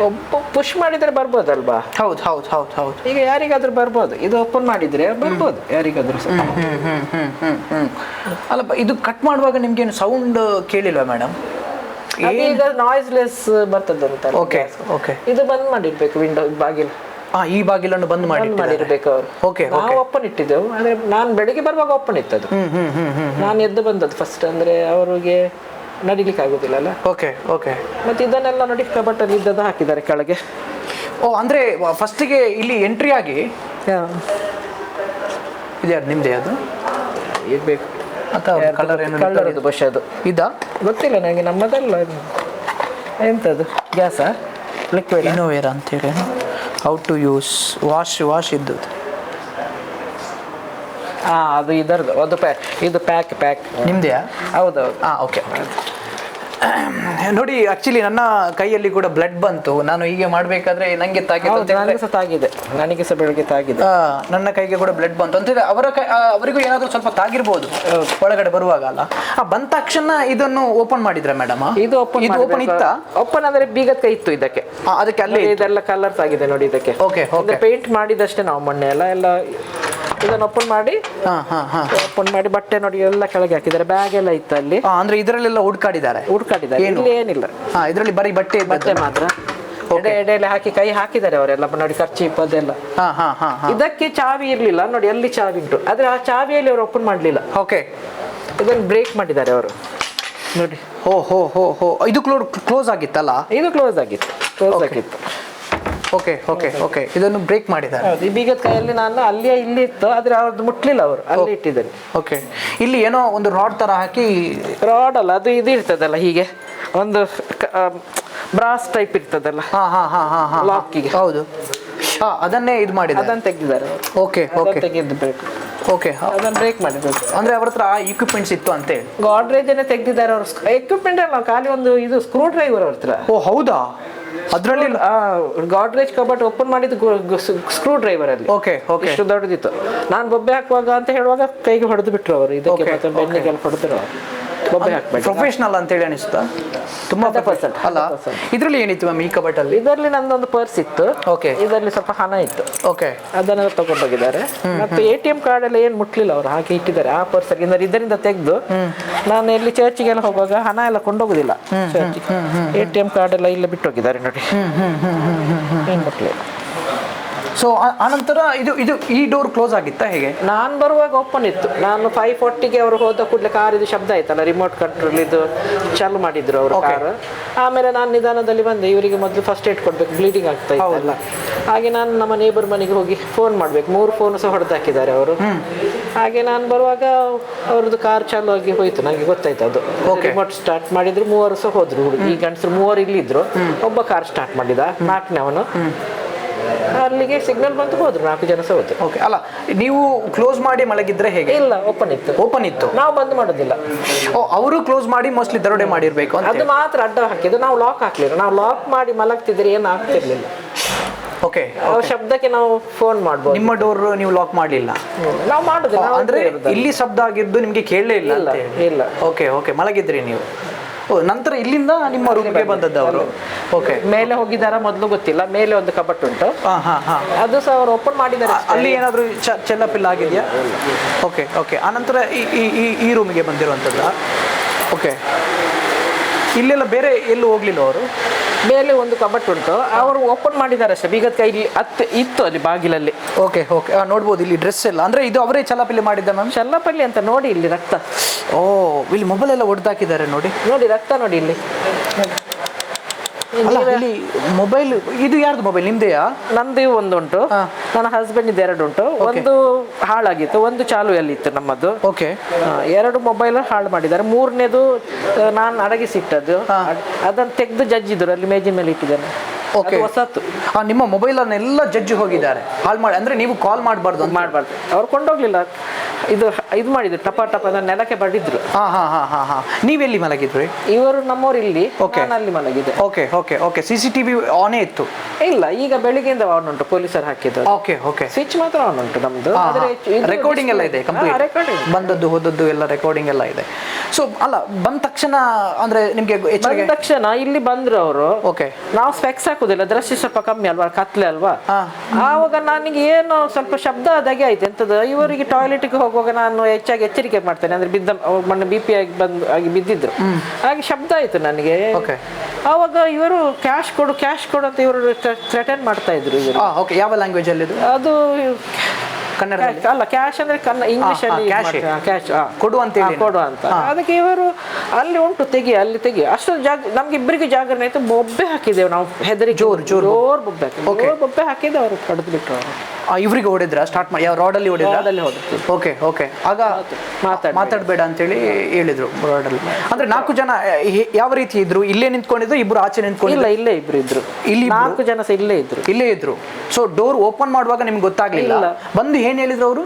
ಪುಷ್ ಮಾಡಿದ್ರೆ ಬರ್ಬೋದಲ್ವಾ? ಹೌದು ಹೌದು ಹೌದು ಹೌದು. ಈಗ ಯಾರಿಗಾದ್ರೂ ಬರ್ಬೋದು. ಇದು ಓಪನ್ ಮಾಡಿದ್ರೆ ಬರ್ಬೋದು ಯಾರಿಗಾದ್ರೂ ಸಹ. ಹ್ಮ್ ಹ್ಮ್ ಹ್ಮ್ ಹ್ಮ್ ಹ್ಮ್ ಅಲ್ಲಪ್ಪ ಇದು ಕಟ್ ಮಾಡುವಾಗ ನಿಮ್ಗೇನು ಸೌಂಡ್ ಕೇಳಿಲ್ವಾ ಮೇಡಮ್ ಈಗ ನಾಯ್ಸ್ಲೆಸ್ ಬರ್ತದಂತ ಓಕೆ ಓಕೆ ಇದು ಬಂದ್ ಮಾಡಿರ್ಬೇಕು ವಿಂಡೋ ಬಾಗಿಲು. ಹಾ ಈ ಬಾಗಿಲನ್ನು ಬಂದ್ ಮಾಡಿ ಬಂದ್ ಮಾಡಿರ್ಬೇಕು ಅವರು. ಓಕೆ ನಾವು ಓಪನ್ ಇಟ್ಟಿದ್ದೆವು ಅಂದ್ರೆ ನಾನು ಬೆಳಿಗ್ಗೆ ಬರುವಾಗ ಓಪನ್ ಇತ್ತದು ನಾನು ಎದ್ದು ಬಂದದ್ದು ಫಸ್ಟ್ ಅಂದ್ರೆ ಅವರಿಗೆ ನಡಿಲಿಕ್ಕೆ ಆಗುದಿಲ್ಲಲ್ಲ ಓಕೆ ಓಕೆ ಮತ್ತೆ ಇದನ್ನೆಲ್ಲ ನೋಡಿ ಬಟ್ಟಲ್ಲಿ ಇದ್ದದ್ದು ಹಾಕಿದ್ದಾರೆ ಕೆಳಗೆ. ಓ ಅಂದ್ರೆ ಫಸ್ಟಿಗೆ ಇಲ್ಲಿ ಎಂಟ್ರಿ ಆಗಿ ಇದ್ಯಾರು ನಿಮ್ದೇ ಅದು? ಇರ್ಬೇಕು ಅಥವಾ ಕಲರ್ ಏನು ಇದು ಬಸ್ ಅದು. ಇದಾ? ಗೊತ್ತಿಲ್ಲ ನನಗೆ ನಮ್ಮದಲ್ಲ. ಎಂತದು? ಗ್ಯಾಸಾ? ಲಿಕ್ವಿಡ್ ಅಂತ ಅಂತೇಳಿ how to use wash wash ಇದ್ದದ್ದು. ಹಾಂ ಅದು ಇದರದು ಅದು ಪ್ಯಾಕ್ ಇದು ಪ್ಯಾಕ್ ಪ್ಯಾಕ್. ನಿಮ್ದೆಯಾ? ಹೌದೌದು. ಹಾಂ ಓಕೆ ಓಕೆ ನೋಡಿ ಆಕ್ಚುಲಿ ನನ್ನ ಕೈಯಲ್ಲಿ ಕೂಡ ಬ್ಲಡ್ ಬಂತು. ನಾನು ಹೀಗೆ ಮಾಡಬೇಕಾದ್ರೆ ನನಗೆ ತಾಗಿದೆ. ನನಗೆ ಸಹ ಬೆಳಗ್ಗೆ ತಾಗಿದೆ. ನನ್ನ ಕೈಗೆ ಕೂಡ ಬ್ಲಡ್ ಬಂತು. ಅಂತ ಅವರ ಕೈ ಅವರಿಗೂ ಏನಾದರೂ ಸ್ವಲ್ಪ ತಾಗಿರ್ಬೋದು ಒಳಗಡೆ ಬರುವಾಗ ಅಲ್ಲ? ಆ, ಬಂದ ತಕ್ಷಣ ಇದನ್ನು ಓಪನ್ ಮಾಡಿದ್ರ ಮೇಡಮ್ ಇದು ಓಪನ್ ಇದು ಓಪನ್ ಇತ್ತ? ಓಪನ್ ಅಂದ್ರೆ ಬೀಗದ ಕೈ ಇತ್ತು ಇದಕ್ಕೆ. ಅದಕ್ಕೆ ಅಲ್ಲಿ ಇದೆಲ್ಲ ಕಲರ್ಸ್ ಆಗಿದೆ ನೋಡಿ ಇದಕ್ಕೆ. ಓಕೆ ಓಕೆ ಪೇಂಟ್ ಮಾಡಿದಷ್ಟೇ ನಾವು ಮೊನ್ನೆ ಎಲ್ಲ ಎಲ್ಲ ಇದನ್ನ ಓಪನ್ ಮಾಡಿ. ಹಾ ಹಾ ಹಾ. ಓಪನ್ ಮಾಡಿ ಬಟ್ಟೆ ನೋಡಿ ಎಲ್ಲ ಕೆಳಗೆ ಹಾಕಿದ್ದಾರೆ. ಬ್ಯಾಗ್ ಎಲ್ಲ ಇತ್ತು ಅಲ್ಲಿ. ಅಂದ್ರೆ ಇದರಲ್ಲೆಲ್ಲ ಹುಡ್ಕಾಡಿದ್ದಾರೆ? ಹುಡ್ಕಾಡಿದ್ದಾರೆ. ಇಲ್ಲಿ ಏನಿಲ್ಲ. ಹಾ ಇದರಲ್ಲಿ ಬರೀ ಬಟ್ಟೆ ಬಟ್ಟೆ. ಮಾತ್ರ. ಎಡೆ ಎಡೆಯಲ್ಲಿ ಹಾಕಿ ಕೈ ಹಾಕಿದ್ದಾರೆ ಅವರೆಲ್ಲ ನೋಡಿ ಖರ್ಚಿ ಅದೆಲ್ಲ. ಹಾ ಹಾ ಹಾ ಹಾ. ಇದಕ್ಕೆ ಚಾವಿ ಇರ್ಲಿಲ್ಲ. ನೋಡಿ ಎಲ್ಲಿ ಚಾವಿ ಉಂಟು. ಆದ್ರೆ ಆ ಚಾವಿಯಲ್ಲಿ ಅವರು ಓಪನ್ ಮಾಡ್ಲಿಲ್ಲ. ಓಕೆ ಇದನ್ನು ಬ್ರೇಕ್ ಮಾಡಿದ್ದಾರೆ ಅವರು. ನೋಡಿ. ಹೋ ಹೋ ಹೋ ಹೋ. ಇದು ಕ್ಲೋ ಕ್ಲೋಸ್ ಆಗಿತ್ತಲ್ಲ? ಇದು ಕ್ಲೋಸ್ ಆಗಿತ್ತು. ಕ್ಲೋಸ್ ಆಗಿತ್ತು. ಓಕೆ ಓಕೆ ಓಕೆ ಇದನ್ನು ಬ್ರೇಕ್ ಮಾಡಿದ್ದಾರೆ. ಹೌದು ಈ ಬೀಗದ ಕೈಯಲ್ಲಿ ನಾನು ಅಲ್ಲಿಯೇ ಇಲ್ಲಿ ಇತ್ತು ಆದ್ರೆ ಅವ್ರದ್ದು ಮುಟ್ಲಿಲ್ಲ ಅವರು ಅಲ್ಲಿ ಇಟ್ಟಿದ್ದಾರೆ. ಓಕೆ ಇಲ್ಲಿ ಏನೋ ಒಂದು ರಾಡ್ ತರ ಹಾಕಿ ರಾಡ್ ಅಲ್ಲ ಅದು ಇದು ಇರ್ತದಲ್ಲ ಹೀಗೆ ಒಂದು ಬ್ರಾಸ್ ಟೈಪ್ ಇರ್ತದಲ್ಲ. ಹಾ ಹಾ ಹಾ ಹಾ ಹಾ ಲಾಕಿಗೆ ಹೌದು. ಹಾ ಅದನ್ನೇ ಇದು ಮಾಡಿದ್ದಾರೆ. ಅದನ್ನ ತೆಗೆದಿದ್ದಾರೆ ಓಕೆ ಓಕೆ ತೆಗೆದು ಬ್ರೇಕ್ ಓಕೆ ಅದನ್ನು ಬ್ರೇಕ್ ಮಾಡಿದ್ರು ಅಂದ್ರೆ ಅವ್ರ ಹತ್ರ ಇಕ್ವಿಪ್ಮೆಂಟ್ಸ್ ಇತ್ತು ಅಂತೇಳಿ ಗಾಡ್ರೇಜ್ ತೆಗೆದಿದ್ದಾರೆ ಅವ್ರ. ಎಕ್ವಿಪ್ಮೆಂಟ್ ಅಲ್ಲ ಖಾಲಿ ಒಂದು ಇದು ಸ್ಕ್ರೂ ಡ್ರೈವರ್ ಅವ್ರ ಹತ್ರ. ಓ ಹೌದಾ? ಅದರಲ್ಲಿ ಗಾಡ್ರೇಜ್ ಕಬಟ್ ಓಪನ್ ಮಾಡಿದ್ದು ಸ್ಕ್ರೂ ಡ್ರೈವರ್ ಅಲ್ಲಿ. ಓಕೆ ಓಕೆ ಇಷ್ಟು ದೊಡ್ಡದಿತ್ತು. ನಾನು ಬೊಬ್ಬೆ ಹಾಕುವಾಗ ಅಂತ ಹೇಳುವಾಗ ಕೈಗೆ ಹೊಡೆದು ಬಿಟ್ರು ಅವರು. ಇದಕ್ಕೆ ಬೆನ್ನಿಗೆಲ್ಲ ಹೊಡೆದ್ರು. ಬೊಬ್ಬೆ ಹಾಕ್ಬೇಡಿ ಪ್ರೊಫೆಷನಲ್ ಅಂತೇಳಿ ಅನಿಸ್ತಾ ತುಂಬಾ 100%, professional. ಅಲ್ಲ 100%. ಇದರಲ್ಲಿ ಏನಿತ್ತು ಮ್ಯಾಮ್ ಈ ಕಬಟಲ್ಲಿ? ಇದರಲ್ಲಿ ನಂದೊಂದು ಪರ್ಸ್ ಇತ್ತು. ಓಕೆ ಇದರಲ್ಲಿ ಸ್ವಲ್ಪ ಹಣ ಇತ್ತು. ಓಕೆ ಅದನ್ನ ತಗೊಂಡೋಗಿದ್ದಾರೆ ಮತ್ತೆ ಎ ಟಿ ಎಂ ಕಾರ್ಡ್ ಎಲ್ಲ ಏನು ಮುಟ್ಲಿಲ್ಲ ಅವರು ಹಾಗೆ ಇಟ್ಟಿದ್ದಾರೆ. ಆ ಪರ್ಸ್ ಅಲ್ಲಿ ಇದರಿಂದ ತೆಗೆದು ನಾನು ಎಲ್ಲಿ ಚರ್ಚಿಗೆಲ್ಲ ಹೋಗುವಾಗ ಹಣ ಎಲ್ಲ ಕೊಂಡೋಗುದಿಲ್ಲ ಚರ್ಚಿಗೆ ಎ ಟಿ ಎಂ ಕಾರ್ಡ್ ಎಲ್ಲ ಇಲ್ಲೇ ಬಿಟ್ಟು ಹೋಗಿದ್ದಾರೆ ನೋಡಿ. ಏನು ಮುಟ್ಲಿಲ್ಲ. ಸೊ ಆನಂತರ ಇದು ಇದು ಈ ಡೋರ್ ಕ್ಲೋಸ್ ಆಗಿತ್ತಾ ಹೇಗೆ? ನಾನು ಬರುವಾಗ ಓಪನ್ ಇತ್ತು. ನಾನು ಫೈವ್ ಫೋರ್ಟಿಗೆ ಅವರು ಹೋದ ಕೂಡಲೇ ಕಾರ್ ಇದು ಶಬ್ದ ಆಯ್ತಲ್ಲ ರಿಮೋಟ್ ಕಂಟ್ರೋಲ್ ಇದು ಚಾಲು ಮಾಡಿದ್ರು ಅವರು ಕಾರ್ ಆಮೇಲೆ ನಾನು ನಿಧಾನದಲ್ಲಿ ಬಂದೆ. ಇವರಿಗೆ ಮೊದಲು ಫಸ್ಟ್ ಏಡ್ ಕೊಡ್ಬೇಕು ಬ್ಲೀಡಿಂಗ್ ಆಗ್ತಾ ಇತ್ತಲ್ಲ. ಹಾಗೆ ನಾನು ನಮ್ಮ ನೇಬರ್ ಮನೆಗೆ ಹೋಗಿ ಫೋನ್ ಮಾಡ್ಬೇಕು. ಮೂರು ಫೋನ್ ಸಹ ಹೊಡೆದು ಹಾಕಿದ್ದಾರೆ ಅವರು ಹಾಗೆ ನಾನು ಬರುವಾಗ ಅವ್ರದ್ದು ಕಾರ್ ಚಾಲು ಆಗಿ ಹೋಯ್ತು. ನನಗೆ ಗೊತ್ತಾಯ್ತು ಅದು. ರಿಮೋಟ್ ಸ್ಟಾರ್ಟ್ ಮಾಡಿದ್ರು ಮೂವರು ಸಹ ಹೋದ್ರು ಈ ಗಂಡಸರು ಮೂವರು ಇಲ್ಲಿದ್ರು. ಒಬ್ಬ ಕಾರ್ ಸ್ಟಾರ್ಟ್ ಮಾಡಿದ. ನಾಲ್ಕನೇ ಅವನು. ಅಲ್ಲಿಗೆ ಸಿಗ್ನಲ್ ಬಂತು ಹೋದ್ರು ನಾಲ್ಕು ಜನ ಸಹ ಹೋದ್ರು. ಓಕೆ ಅಲ್ಲ ನೀವು ಕ್ಲೋಸ್ ಮಾಡಿ ಮಲಗಿದ್ರೆ ಹೇಗೆ? ಇಲ್ಲ ಓಪನ್ ಇತ್ತು. ಓಪನ್ ಇತ್ತು. ನಾವು ಬಂದ್ ಮಾಡೋದಿಲ್ಲ. ಓ ಅವರು ಕ್ಲೋಸ್ ಮಾಡಿ ಮೋಸ್ಟ್ಲಿ ದರೋಡೆ ಮಾಡಿರ್ಬೇಕು ಅಂತ ಅದು ಮಾತ್ರ ಅಡ್ಡ ಹಾಕಿದ್ದು ನಾವು ಲಾಕ್ ಹಾಕ್ಲಿಲ್ಲ. ನಾವು ಲಾಕ್ ಮಾಡಿ ಮಲಗ್ತಿದ್ರೆ ಏನು ಆಗ್ತಿರ್ಲಿಲ್ಲ. ಓಕೆ ಶಬ್ದಕ್ಕೆ ನಾವು ಫೋನ್ ಮಾಡ್ಬೋದು. ನಿಮ್ಮ ಡೋರ್ ನೀವು ಲಾಕ್ ಮಾಡಲಿಲ್ಲ. ನಾವು ಮಾಡುದಿಲ್ಲ ಅಂದ್ರೆ ಇಲ್ಲಿ ಶಬ್ದ ಆಗಿದ್ದು ನಿಮ್ಗೆ ಕೇಳಲೇ ಇಲ್ಲ ಇಲ್ಲ ಇಲ್ಲ. ಓಕೆ ಓಕೆ ಮಲಗಿದ್ರಿ ನೀವು. ಓ ನಂತರ ಇಲ್ಲಿಂದ ನಿಮ್ಮ ರೂಮ್ಗೆ ಬಂದದ್ದು ಅವರು? ಓಕೆ ಮೇಲೆ ಹೋಗಿದಾರ ಮೊದಲು ಗೊತ್ತಿಲ್ಲ ಮೇಲೆ ಒಂದು ಕಬಟ್ ಉಂಟು. ಹಾ ಹಾ ಹಾ. ಅದು ಸಹ ಅವರು ಓಪನ್ ಮಾಡಿದ್ದಾರೆ ಅಲ್ಲಿ ಏನಾದರೂ ಚೆಲ್ಲಪಿಲ್ಲ ಆಗಿದೆಯಾ? ಓಕೆ ಓಕೆ ಆನಂತರ ಈ ಈ ಈ ರೂಮಿಗೆ ಬಂದಿರುವಂಥದ್ದು ಓಕೆ ಇಲ್ಲೆಲ್ಲ ಬೇರೆ ಎಲ್ಲೂ ಹೋಗ್ಲಿಲ್ಲ ಅವರು? ಮೇಲೆ ಒಂದು ಕಬಟ್ ಉಂಟು. ಅವರು ಓಪನ್ ಮಾಡಿದ್ದಾರೆ ಅಷ್ಟೇ. ಬೀಗದ ಕೈಲಿ ಇಲ್ಲಿ ಹತ್ತು ಇತ್ತು ಅಲ್ಲಿ ಬಾಗಿಲಲ್ಲಿ. ಓಕೆ ಓಕೆ ನೋಡ್ಬೋದು ಇಲ್ಲಿ ಡ್ರೆಸ್ ಎಲ್ಲ. ಅಂದ್ರೆ ಇದು ಅವರೇ ಚಲಪಲ್ಲಿ ಮಾಡಿದ್ದ ಮ್ಯಾಮ್ ಚಲ್ಲಾಪಲ್ಲಿ ಅಂತ ನೋಡಿ ಇಲ್ಲಿ ರಕ್ತ. ಓ ಇಲ್ಲಿ ಮೊಬೈಲ್ ಎಲ್ಲ ಹೊಡೆದಾಕಿದ್ದಾರೆ ನೋಡಿ. ನೋಡಿ ರಕ್ತ ನೋಡಿ ಇಲ್ಲಿ. ಅಲ್ಲ ಇಲ್ಲಿ ಮೊಬೈಲ್ ಇದು ಯಾರ್ದು ಮೊಬೈಲ್? ನಿಮ್ದೆಯಾ? ನಂದು ಒಂದು ಉಂಟು ಹಾ. ನನ್ನ ಹಸ್ಬೆಂಡ್ ಎರಡು ಉಂಟು ಒಂದು ಹಾಳಾಗಿತ್ತು ಒಂದು ಚಾಲುಯಲ್ಲಿ ಇತ್ತು ನಮ್ಮದು ಓಕೆ ಎರಡು ಮೊಬೈಲ್ ಹಾಳು ಮಾಡಿದ್ದಾರೆ. ಮೂರನೇದು ನಾನು ಅಡಗಿಸಿಟ್ಟದ್ದು. ಅದನ್ನು ಅದನ್ನ ತೆಗೆದು ಜಜ್ಜಿದ್ರು ಅಲ್ಲಿ ಮೇಜಿನ ಮೇಲೆ ಇಟ್ಟಿದ್ದೇನೆ. ಓಕೆ ಹೊಸತ್ತು ನಿಮ್ಮ ಮೊಬೈಲ್ ಅನ್ನೆಲ್ಲ ಜಡ್ಜ್ ಹೋಗಿದ್ದಾರೆ. ಹಾಳು ಮಾಡಿ ಅಂದ್ರೆ ನೀವು ಕಾಲ್ ಮಾಡಬಾರ್ದು ಮಾಡಬಾರ್ದು. ಅವ್ರು ಕೊಂಡೋಗ್ಲಿಲ್ಲ. ಇದು ಇದು ಮಾಡಿದ್ರು ಟಪ ಟಪ ಅಂತ ನೆಲಕ್ಕೆ ಬಡಿದ್ರು ಹಾ ಹಾ ಹಾ ಹಾ ಹಾ. ನೀವೆಲ್ಲಿ ಮಲಗಿದ್ರಿ? ಇವರು ನಮ್ಮವ್ರು ಇಲ್ಲಿ Okay. ನಾನು ಅಲ್ಲಿ ಮಲಗಿದೆ okay okay okay C C T V ಆನೇ ಇತ್ತು? ಇಲ್ಲ ಈಗ ಬೆಳಿಗ್ಗೆಯಿಂದ ಆನ್ ಉಂಟು ಪೊಲೀಸರು ಹಾಕಿದ್ದು. ಓಕೆ ಓಕೆ ಸ್ವಿಚ್ ಮಾತ್ರ ಆನ್ ಉಂಟು ನಮ್ದು. ರೆಕಾರ್ಡಿಂಗ್ ಎಲ್ಲ ಇದೆ ಕಂಪ್ಲೀಟ್ ಬಂದದ್ದು ಹೋದದ್ದು ಎಲ್ಲ ರೆಕಾರ್ಡಿಂಗ್ ಎಲ್ಲ ಇದೆ. ಸೊ ಅಲ್ಲ ಬಂದ ತಕ್ಷಣ ಅಂದ್ರೆ ನಿಮ್ಗೆ ಬಂದ ಎಚ್ಚರಿಕೆ ತಕ್ಷಣ ಇಲ್ಲಿ ಬಂದ್ರು ಅವರು. ಓಕೆ ನಾವು ಸ್ಪೆಕ್ಸ್ ಹಾಕುದಿಲ್ಲ ದೃಶ್ಯ ಸ್ವಲ್ಪ ಕಮ್ಮಿ ಅಲ್ವಾ ಕತ್ಲೆ ಅಲ್ವಾ? ಹಾ. ಆವಾಗ ನನಗೆ ಏನು ಸ್ವಲ್ಪ ಶಬ್ದ ಆದಾಗೆ ಆಯ್ತು. ಎಂತದ ಇವರಿಗೆ ಟಾಯ್ಲೆಟ್ಗೆ ಹೋಗುವಾಗ ನಾನು ಹೆಚ್ಚಾಗಿ ಎಚ್ಚರಿಕೆ ಮಾಡ್ತೇನೆ. ಅಂದ್ರೆ ಬಿದ್ದ ಮಣ್ಣು ಮೊನ್ನೆ ಬಿ ಪಿ ಆಗಿ ಬಂದು ಆಗಿ ಬಿದ್ದಿದ್ರು. ಹಾಗೆ ಶಬ್ದ ಆಯ್ತು ನನಗೆ. ಓಕೆ ಆವಾಗ ಇವರು ಕ್ಯಾಶ್ ಕೊಡು ಕ್ಯಾಶ್ ಕೊಡು ಅಂತ ಇವರು ಥ್ರೆಟನ್ ಮಾಡ್ತಾ ಇದ್ರು ಇವರು. ಓಕೆ ಯಾವ ಲ್ಯಾಂಗ್ವೇಜ್ ಅಲ್ಲಿ ಅದು ಕನ್ನಡ ಅಲ್ಲ ಕ್ಯಾಶ್ ಅಂದ್ರೆ ಕನ್ನ ಇಂಗ್ಲಿಷ್ ಅಲ್ಲಿ ಕ್ಯಾಶ್ ಕೊಡು ಅಂತ. ಕೊಡು ಅಂತ. ಅದಕ್ಕೆ ಇವರು ಅಲ್ಲಿ ಉಂಟು ತೆಗಿ ಅಲ್ಲಿ ತೆಗಿ. ಅಷ್ಟು ಜಾಗ ನಮ್ಗೆ ಇಬ್ಬರಿಗೆ ಜಾಗರಣೆ ಆಯ್ತು. ಬೊಬ್ಬೆ ಹಾಕಿದ್ದೇವೆ ನಾವು. ಹೆದರಿ ಜೋರ್, ಜೋರ್ ಬೊಬ್ಬೆ. ಹಾಕಿದ್ದೇವೆ. ಬೊಬ್ಬೆ ಹಾಕಿದ್ದು ಅವರು ಕಡ್ದು ಇವ್ರಿಗೆ ಹೊಡೆದ್ರ ಸ್ಟಾರ್ಟ್ ಮಾಡಿ ಯಾವ ರಾಡಲ್ಲಿ ಹೊಡೆದ್ರ ಅಲ್ಲಿ ಹೊಡೆದ್ರು. ಓಕೆ ಓಕೆ ಆಗ ಮಾತಾಡ್ಬೇಡ. ಅಂತೇಳಿ ಹೇಳಿದ್ರು ರೋಡಲ್ಲಿ ಅಂದ್ರೆ ನಾಲ್ಕು ಜನ ಯಾವ ರೀತಿ ಇದ್ರು? ಇಲ್ಲೇ ನಿಂತ್ಕೊಂಡಿದ್ರು ಇಬ್ರು ಆಚೆ ನಿಂತ್ಕೊಂಡಿಲ್ಲ ಇಲ್ಲ ಇಲ್ಲೇ ಇಬ್ರು ಇದ್ರು. ಇಲ್ಲಿ ನಾಲ್ಕು ಜನ ಇಲ್ಲೇ ಇದ್ರು. ಇಲ್ಲೇ ಇದ್ರು. ಸೊ ಡೋರ್ ಓಪನ್ ಮಾಡುವಾಗ ನಿಮ್ಗೆ ಗೊತ್ತಾಗ್ಲಿಲ್ಲ. ಬಂದು ಏನ್ ಹೇಳಿದ್ರು ಅವರು?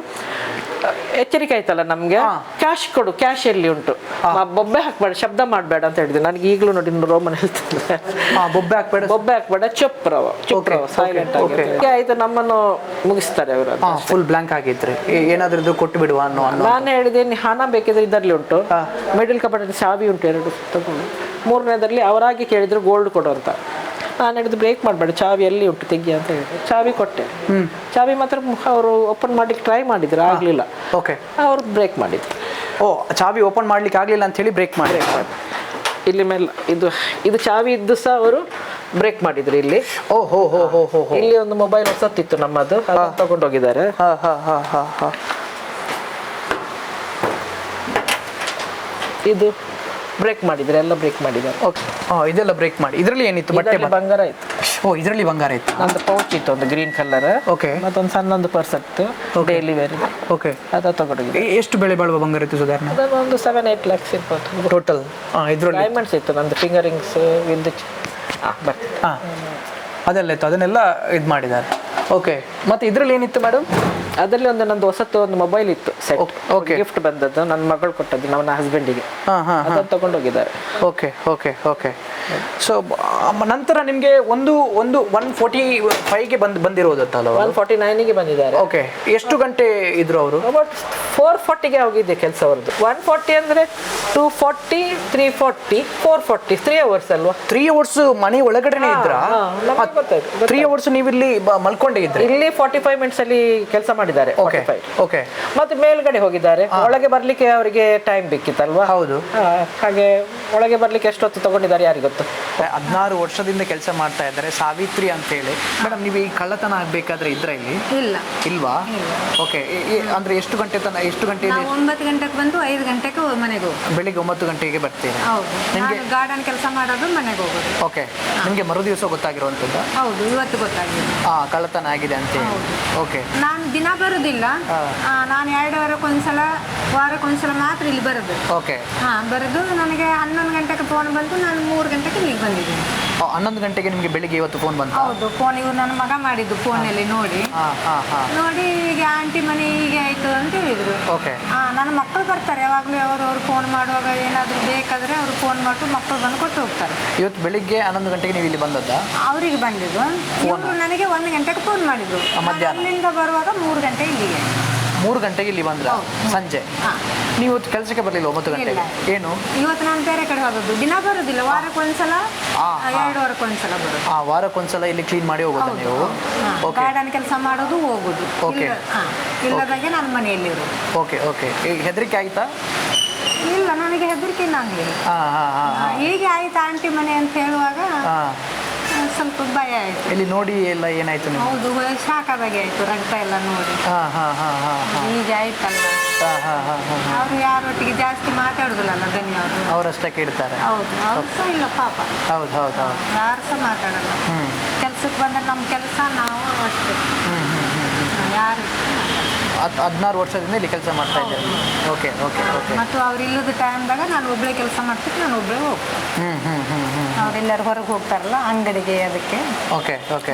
ಎಚ್ಚರಿಕೆ ಆಯ್ತಲ್ಲ ನಮ್ಗೆ. ಕ್ಯಾಶ್ ಕೊಡು ಕ್ಯಾಶ್ ಎಲ್ಲಿ ಉಂಟು? ಬೊಬ್ಬೆ ಹಾಕ್ಬೇಡ ಶಬ್ದ ಮಾಡಬೇಡ ಅಂತ ಹೇಳಿದ್ವಿ ನನಗೆ ಈಗಲೂ ನೋಡಿ ರೋಮನ್ ಹೇಳ್ತಿದ್ದೆ ಬೊಬ್ಬೆ ಹಾಕ್ಬೇಡ. ಬೊಬ್ಬೆ ಹಾಕ್ಬೇಡ ಚೊಪ್ರವ ಚೊಪ್ರವ ಸೈಲೆಂಟ್ ಆಗಿ ಆಯ್ತು. ನಮ್ಮನ್ನು ಮುಗಿಸ್ತಾರೆ ಅವರು ಫುಲ್ ಬ್ಲಾಂಕ್ ಆಗಿದ್ರೆ. ಏನಾದ್ರೂ ಕೊಟ್ಟು ಬಿಡುವ ಅನ್ನೋ ನಾನು ಹೇಳಿದೆ ಹಣ ಬೇಕಿದ್ರೆ ಇದರಲ್ಲಿ ಉಂಟು. ಮಿಡಲ್ ಕಬಡ್ಡಿ ಸಾವಿ ಉಂಟು ಎರಡು ತಗೊಂಡು. ಮೂರನೇದರಲ್ಲಿ ಅವರಾಗಿ ಕೇಳಿದ್ರು ಗೋಲ್ಡ್ ಕೊಡು ಅಂತ. ನಾನು ಹಿಡಿದು ಬ್ರೇಕ್ ಮಾಡಬೇಡ ಚಾವಿ ಎಲ್ಲಿ ಉಂಟು ತೆಗಿ ಅಂತ ಹೇಳಿದ್ರು. ಚಾವಿ ಕೊಟ್ಟೆ. ಚಾವಿ ಮಾತ್ರ ಅವರು ಓಪನ್ ಮಾಡ್ಲಿಕ್ಕೆ ಟ್ರೈ ಮಾಡಿದ್ರು ಆಗಲಿಲ್ಲ. ಓಕೆ ಅವರು ಬ್ರೇಕ್ ಮಾಡಿದ್ರು. ಓ ಚಾವಿ ಓಪನ್ ಮಾಡ್ಲಿಕ್ಕೆ ಆಗಲಿಲ್ಲ ಅಂತ ಹೇಳಿ ಬ್ರೇಕ್ ಮಾಡಿ ಇಲ್ಲಿ ಮೇಲೆ ಇದು ಇದು ಚಾವಿ ಇದ್ದು ಸಹ ಅವರು ಬ್ರೇಕ್ ಮಾಡಿದ್ರು ಇಲ್ಲಿ. ಓ ಹೋ ಹೋ ಹೋ ಹೋ ಇಲ್ಲಿ ಒಂದು ಮೊಬೈಲ್ ಹೊಸತ್ತಿತ್ತು ನಮ್ಮದು ತಗೊಂಡೋಗಿದ್ದಾರೆ. ಹಾ ಹಾ ಹಾ ಹಾ ಹಾ. ಇದು ಬ್ರೇಕ್ ಮಾಡಿದ್ದಾರೆ ಎಲ್ಲ ಬ್ರೇಕ್ ಮಾಡಿದ್ದಾರೆ. ಓಕೆ ಇದೆಲ್ಲ ಬ್ರೇಕ್ ಮಾಡಿ. ಇದರಲ್ಲಿ ಏನಿತ್ತು? ಬಟ್ಟೆ ಇದರಲ್ಲಿ ಬಂಗಾರ ಇತ್ತು. ಓ ಇದರಲ್ಲಿ ಬಂಗಾರ ಇತ್ತು. ಒಂದು ಪೌಚ್ ಇತ್ತು ಒಂದು ಗ್ರೀನ್ ಕಲರ್ ಓಕೆ ಮತ್ತೊಂದು ಸಣ್ಣೊಂದು ಪರ್ಸ್ ಇತ್ತು. ಡೈಲಿ ವೇರ್ ಓಕೆ ಅದು ತಗೊಂಡೋಗಿದೆ ಎಷ್ಟು ಬೆಳೆ ಬಾಳುವ ಬಂಗಾರ ಇತ್ತು ಸುಧಾರಣೆ? ಅದನ್ನು ಒಂದು ಸೆವೆನ್ ಏಟ್ ಲ್ಯಾಕ್ಸ್ ಇರ್ಬೋದು. ಟೋಟಲ್ ಹಾಂ ಇದರಲ್ಲಿ. ಡೈಮಂಡ್ಸ್ ಇತ್ತು ನಂದು ಫಿಂಗರಿಂಗ್ಸ್ ವಿತ್ ಹಾಂ ಬರ್ತಿತ್ತು ಹಾಂ ಅದೆಲ್ಲ ಇತ್ತು. ಅದನ್ನೆಲ್ಲ ಇದು ಮಾಡಿದ್ದಾರೆ. ಓಕೆ ಮತ್ತೆ ಇದ್ರಲ್ಲಿ ಏನಿತ್ತು ಮೇಡಮ್ ಅದರಲ್ಲಿ ಒಂದು ನಂದು ಹೊಸತ್ತು ಒಂದು ಮೊಬೈಲ್ ಇತ್ತು ಸೆಟ್ ಓಕೆ ಗಿಫ್ಟ್ ಬಂದದ್ದು. ನನ್ನ ಮಗಳು ಕೊಟ್ಟದ್ದು ನನ್ನ ಹಸ್ಬೆಂಡಿಗೆ ಹಾಂ ಹಾಂ ಅದನ್ನು ತಗೊಂಡೋಗಿದ್ದಾರೆ ಓಕೆ ಓಕೆ ಓಕೆ ಸೊ ನಂತರ ನಿಮಗೆ ಒಂದು ಒಂದು ಒನ್ ಫೋರ್ಟಿ ಫೈವ್ಗೆ ಬಂದು ಬಂದಿರೋದತ್ತಲ್ಲ ಒನ್ ಫಾರ್ಟಿ ನೈನಿಗೆ ಬಂದಿದ್ದಾರೆ. ಓಕೆ ಎಷ್ಟು ಗಂಟೆ ಇದ್ರು ಅವರು? ಬಟ್ ಫೋರ್ ಫಾರ್ಟಿಗೆ ಹೋಗಿದ್ದೆ ಕೆಲಸ ಅವ್ರದ್ದು. ಒನ್ ಫಾರ್ಟಿ ಅಂದರೆ two forty three forty four forty three hours ಅಲ್ವಾ? ತ್ರೀ ಅವರ್ಸ್ ಮನೆ ಒಳಗಡೆನೆ ಇದ್ರ? ತ್ರೀ ಅವರ್ಸ್ ನೀವು ಇಲ್ಲಿ ಮಲ್ಕೊಂಡೇ ಇದ್ರಿ? ಇಲ್ಲಿ ಫಾರ್ಟಿ ಫೈವ್ ಮಿನಿಟ್ಸ್ ಅಲ್ಲಿ ಕೆಲಸ ಮಾಡಿದ್ದಾರೆ ಓಕೆ 45. ಓಕೆ ಮತ್ತೆ ಮೇಲ್ಗಡೆ ಹೋಗಿದ್ದಾರೆ. ಒಳಗೆ ಬರ್ಲಿಕ್ಕೆ ಅವರಿಗೆ ಟೈಮ್ ಬೇಕಿತ್ತಲ್ವಾ? ಹೌದು. ಹಾಗೆ ಒಳಗೆ ಬರ್ಲಿಕ್ಕೆ ಎಷ್ಟೊತ್ತು ತಗೊಂಡಿದ್ದಾರೆ ಯಾರಿಗೆ ಗೊತ್ತು ಹದಿನಾರು ವರ್ಷದಿಂದ ಕೆಲಸ ಮಾಡ್ತಾ ಇದ್ದಾರೆ. ಸಾವಿತ್ರಿ ಅಂತ ಹೇಳಿ. ಮೇಡಮ್ ನೀವು ಈ ಕಳ್ಳತನ ಆಗ್ಬೇಕಾದ್ರೆ ಇದ್ರ ಇಲ್ಲಿ? ಇಲ್ಲ. ಇಲ್ವಾ? ಓಕೆ. ಅಂದ್ರೆ ಎಷ್ಟು ಗಂಟೆ ತನಕ ಎಷ್ಟು ಗಂಟೆ ನಾವು ಒಂಬತ್ತು ಗಂಟೆಗೆ ಬಂದು ಐದು ಗಂಟೆಗೆ ಮನೆಗೆ ಹೋಗಿ ಬೆಳಿಗ್ಗೆ ಒಂಬತ್ತು ಗಂಟೆಗೆ ಬರ್ತೀನಿ ಹೌದು. ನಾನು ಗಾರ್ಡನ್ ಕೆಲಸ ಮಾಡೋದು ಮನೆಗೆ ಹೋಗೋದು. ಓಕೆ. ನಿಮಗೆ ಮರು ದಿವಸ ಗೊತ್ತಾಗಿರುವಂಥದ್ದು? ಹೌದು ಇವತ್ತು ಗೊತ್ತಾಗಿದೆ. ಆ ಕಳ್ಳತನ ಆಗಿದೆ ಅಂತ ಹೇಳಿ. ಓಕೆ. ನಾನು ದಿನ ಬರುದಿಲ್ಲ. ನಾನು ಎರಡು ವಾರಕ್ಕೆ ಒಂದ್ಸಲ ವಾರಕ್ಕೆ ಒಂದ್ಸಲ ಮಾತ್ರ ಇಲ್ಲಿ ಬರೋದು. ಓಕೆ. ಹಾ ಬರೋದು. ನನಗೆ ಹನ್ನೊಂದು ಗಂಟೆಗೆ ಫೋನ್ ಬಂತು ನಾನು ಮೂರು ಗಂಟೆಗೆ ಇಲ್ಲಿಗೆ ಬಂದಿದ್ದೀನಿ ಹನ್ನೊಂದು ಗಂಟೆಗೆ ನಿಮಗೆ ಬೆಳಿಗ್ಗೆ ಇವತ್ತು ಫೋನ್ ಬಂತು? ಹೌದು ಫೋನ್ ಇವ್ರು ನನ್ನ ಮಗ ಮಾಡಿದ್ದು ಫೋನಲ್ಲಿ ನೋಡಿ. ಹಾ ಹಾ ಹಾ. ನೋಡಿ ಈಗ ಆಂಟಿ ಮನೆ ಹೀಗೆ ಆಯ್ತು ಅಂತ ಹೇಳಿದ್ರು. ಓಕೆ. ನನ್ನ ಮಕ್ಕಳು ಬರ್ತಾರೆ ಯಾವಾಗಲೂ ಅವರು ಅವ್ರು ಫೋನ್ ಮಾಡುವಾಗ ಏನಾದರೂ ಬೇಕಾದರೆ ಅವರು ಫೋನ್ ಮಾಡ್ಬಿಟ್ಟು ಮಕ್ಕಳು ಬಂದು ಕೊಟ್ಟು ಹೋಗ್ತಾರೆ. ಇವತ್ತು ಬೆಳಿಗ್ಗೆ ಹನ್ನೊಂದು ಗಂಟೆಗೆ ನೀವು ಇಲ್ಲಿ ಬಂದದ್ದಾ? ಅವರಿಗೆ ಬಂದಿದ್ದು. ಇವರು ನನಗೆ ಒಂದು ಗಂಟೆಗೆ ಫೋನ್ ಮಾಡಿದ್ರು. ಮಧ್ಯಾಹ್ನ. ಅಲ್ಲಿಂದ ಬರುವಾಗ ಮೂರು ಗಂಟೆ ಇಲ್ಲಿಗೆ. ಮೂರು ಗಂಟೆಗೆ ಇಲ್ಲಿ ಬಂದ್ರ ಸಂಜೆ. ಹಾಂ. ನೀವು ಇವತ್ತು ಕೆಲಸಕ್ಕೆ ಬರಲಿಲ್ಲ ಒಂಬತ್ತು ಗಂಟೆಗೆ? ಏನು? ಇವತ್ತು ನಾನು ಬೇರೆ ಕಡೆ ಹೋಗೋದು ದಿನ ಬರೋದಿಲ್ಲ. ವಾರಕ್ಕೆ ಒಂದ್ಸಲ ಆ, ಆ, ಎರಡು ವಾರಕ್ಕೆ ಒಂದ್ಸಲ ಬರೋದು. ಆ ವಾರಕ್ಕೊಂದ್ಸಲ ಇಲ್ಲಿ ಕ್ಲೀನ್ ಮಾಡಿ ಹೋಗೋದು ನೀವು? ಓಕೆ ಗಾರ್ಡನ್ ಕೆಲಸ ಮಾಡೋದು ಹೋಗೋದು. ಓಕೆ ಇಲ್ಲ- ಇಲ್ಲದಾಗೆ ನಾನು ಮನೆಯಲ್ಲಿ ಇರೋದು. ಓಕೆ ಓಕೆ ಈಗ ಹೆದರಿಕೆ ಆಯ್ತಾ? ಇಲ್ಲ ನನಗೆ ಹೆದರಿಕೆ ನಾನು ಹಾ ಹಾ ಹಾ. ಹಾ ಹೀಗೆ ಆಯ್ತಾ ಆಂಟಿ ಮನೆ ಅಂತ ಹೇಳುವಾಗ ಹಾ. ಸ್ವಲ್ಪ ಭಯ ಆಯ್ತು. ಇಲ್ಲಿ ನೋಡಿ ಎಲ್ಲ ಏನಾಯ್ತು ನಿಮ್ಗೆ? ಹೌದು ಶಾಖದಾಗೆ ಆಯ್ತು ರಕ್ತ ಎಲ್ಲ ನೋಡಿ. ಹಾ ಹಾ ಹಾ ಹಾ ಹಾ. ಹೀಗೆ ಆಯ್ತಲ್ಲ. ಹಾ ಹಾ ಹಾ ಅವರು ಯಾರೊಟ್ಟಿಗೆ ಜಾಸ್ತಿ ಮಾತಾಡುದಿಲ್ಲಲ್ಲ ದನಿ ಅವರು ಅವರಷ್ಟಕ್ಕೆ ಇಡ್ತಾರೆ ಹೌದು ಅವ್ರು ಸಹ ಇಲ್ಲ ಪಾಪ. ಹೌದು ಹೌದು ಹೌದು. ಯಾರು ಸಹ ಮಾತಾಡಲ್ಲ. ಹ್ಮ್. ಕೆಲ್ಸಕ್ಕೆ ಬಂದ್ರೆ ನಮ್ಮ ಕೆಲಸ ನಾವು ಅಷ್ಟೇ. ಹ್ಮ್ ಹ್ಮ್ ಹ್ಮ್ ಯಾರು ಹತ್ತು ಹದಿನಾರು ವರ್ಷದಿಂದ ಇಲ್ಲಿ ಕೆಲಸ ಮಾಡ್ತಾ ಇದ್ದಾರೆ ಓಕೆ ಓಕೆ ಓಕೆ ಮತ್ತು ಅವ್ರು ಇಲ್ಲದ ಟೈಮ್ದಾಗ ನಾನು ಒಬ್ಬಳೇ ಕೆಲಸ ಮಾಡ್ತೀನಿ ನಾನು ಒಬ್ಬಳೇ ಹೋಗ್ತೀನಿ. ಹ್ಞೂ ಹ್ಞೂ ಹ್ಮ್ ಹ್ಮ್. ಅವರೆಲ್ಲರೂ ಹೊರಗೆ ಹೋಗ್ತಾರಲ್ಲ ಅಂಗಡಿಗೆ ಅದಕ್ಕೆ. ಓಕೆ ಓಕೆ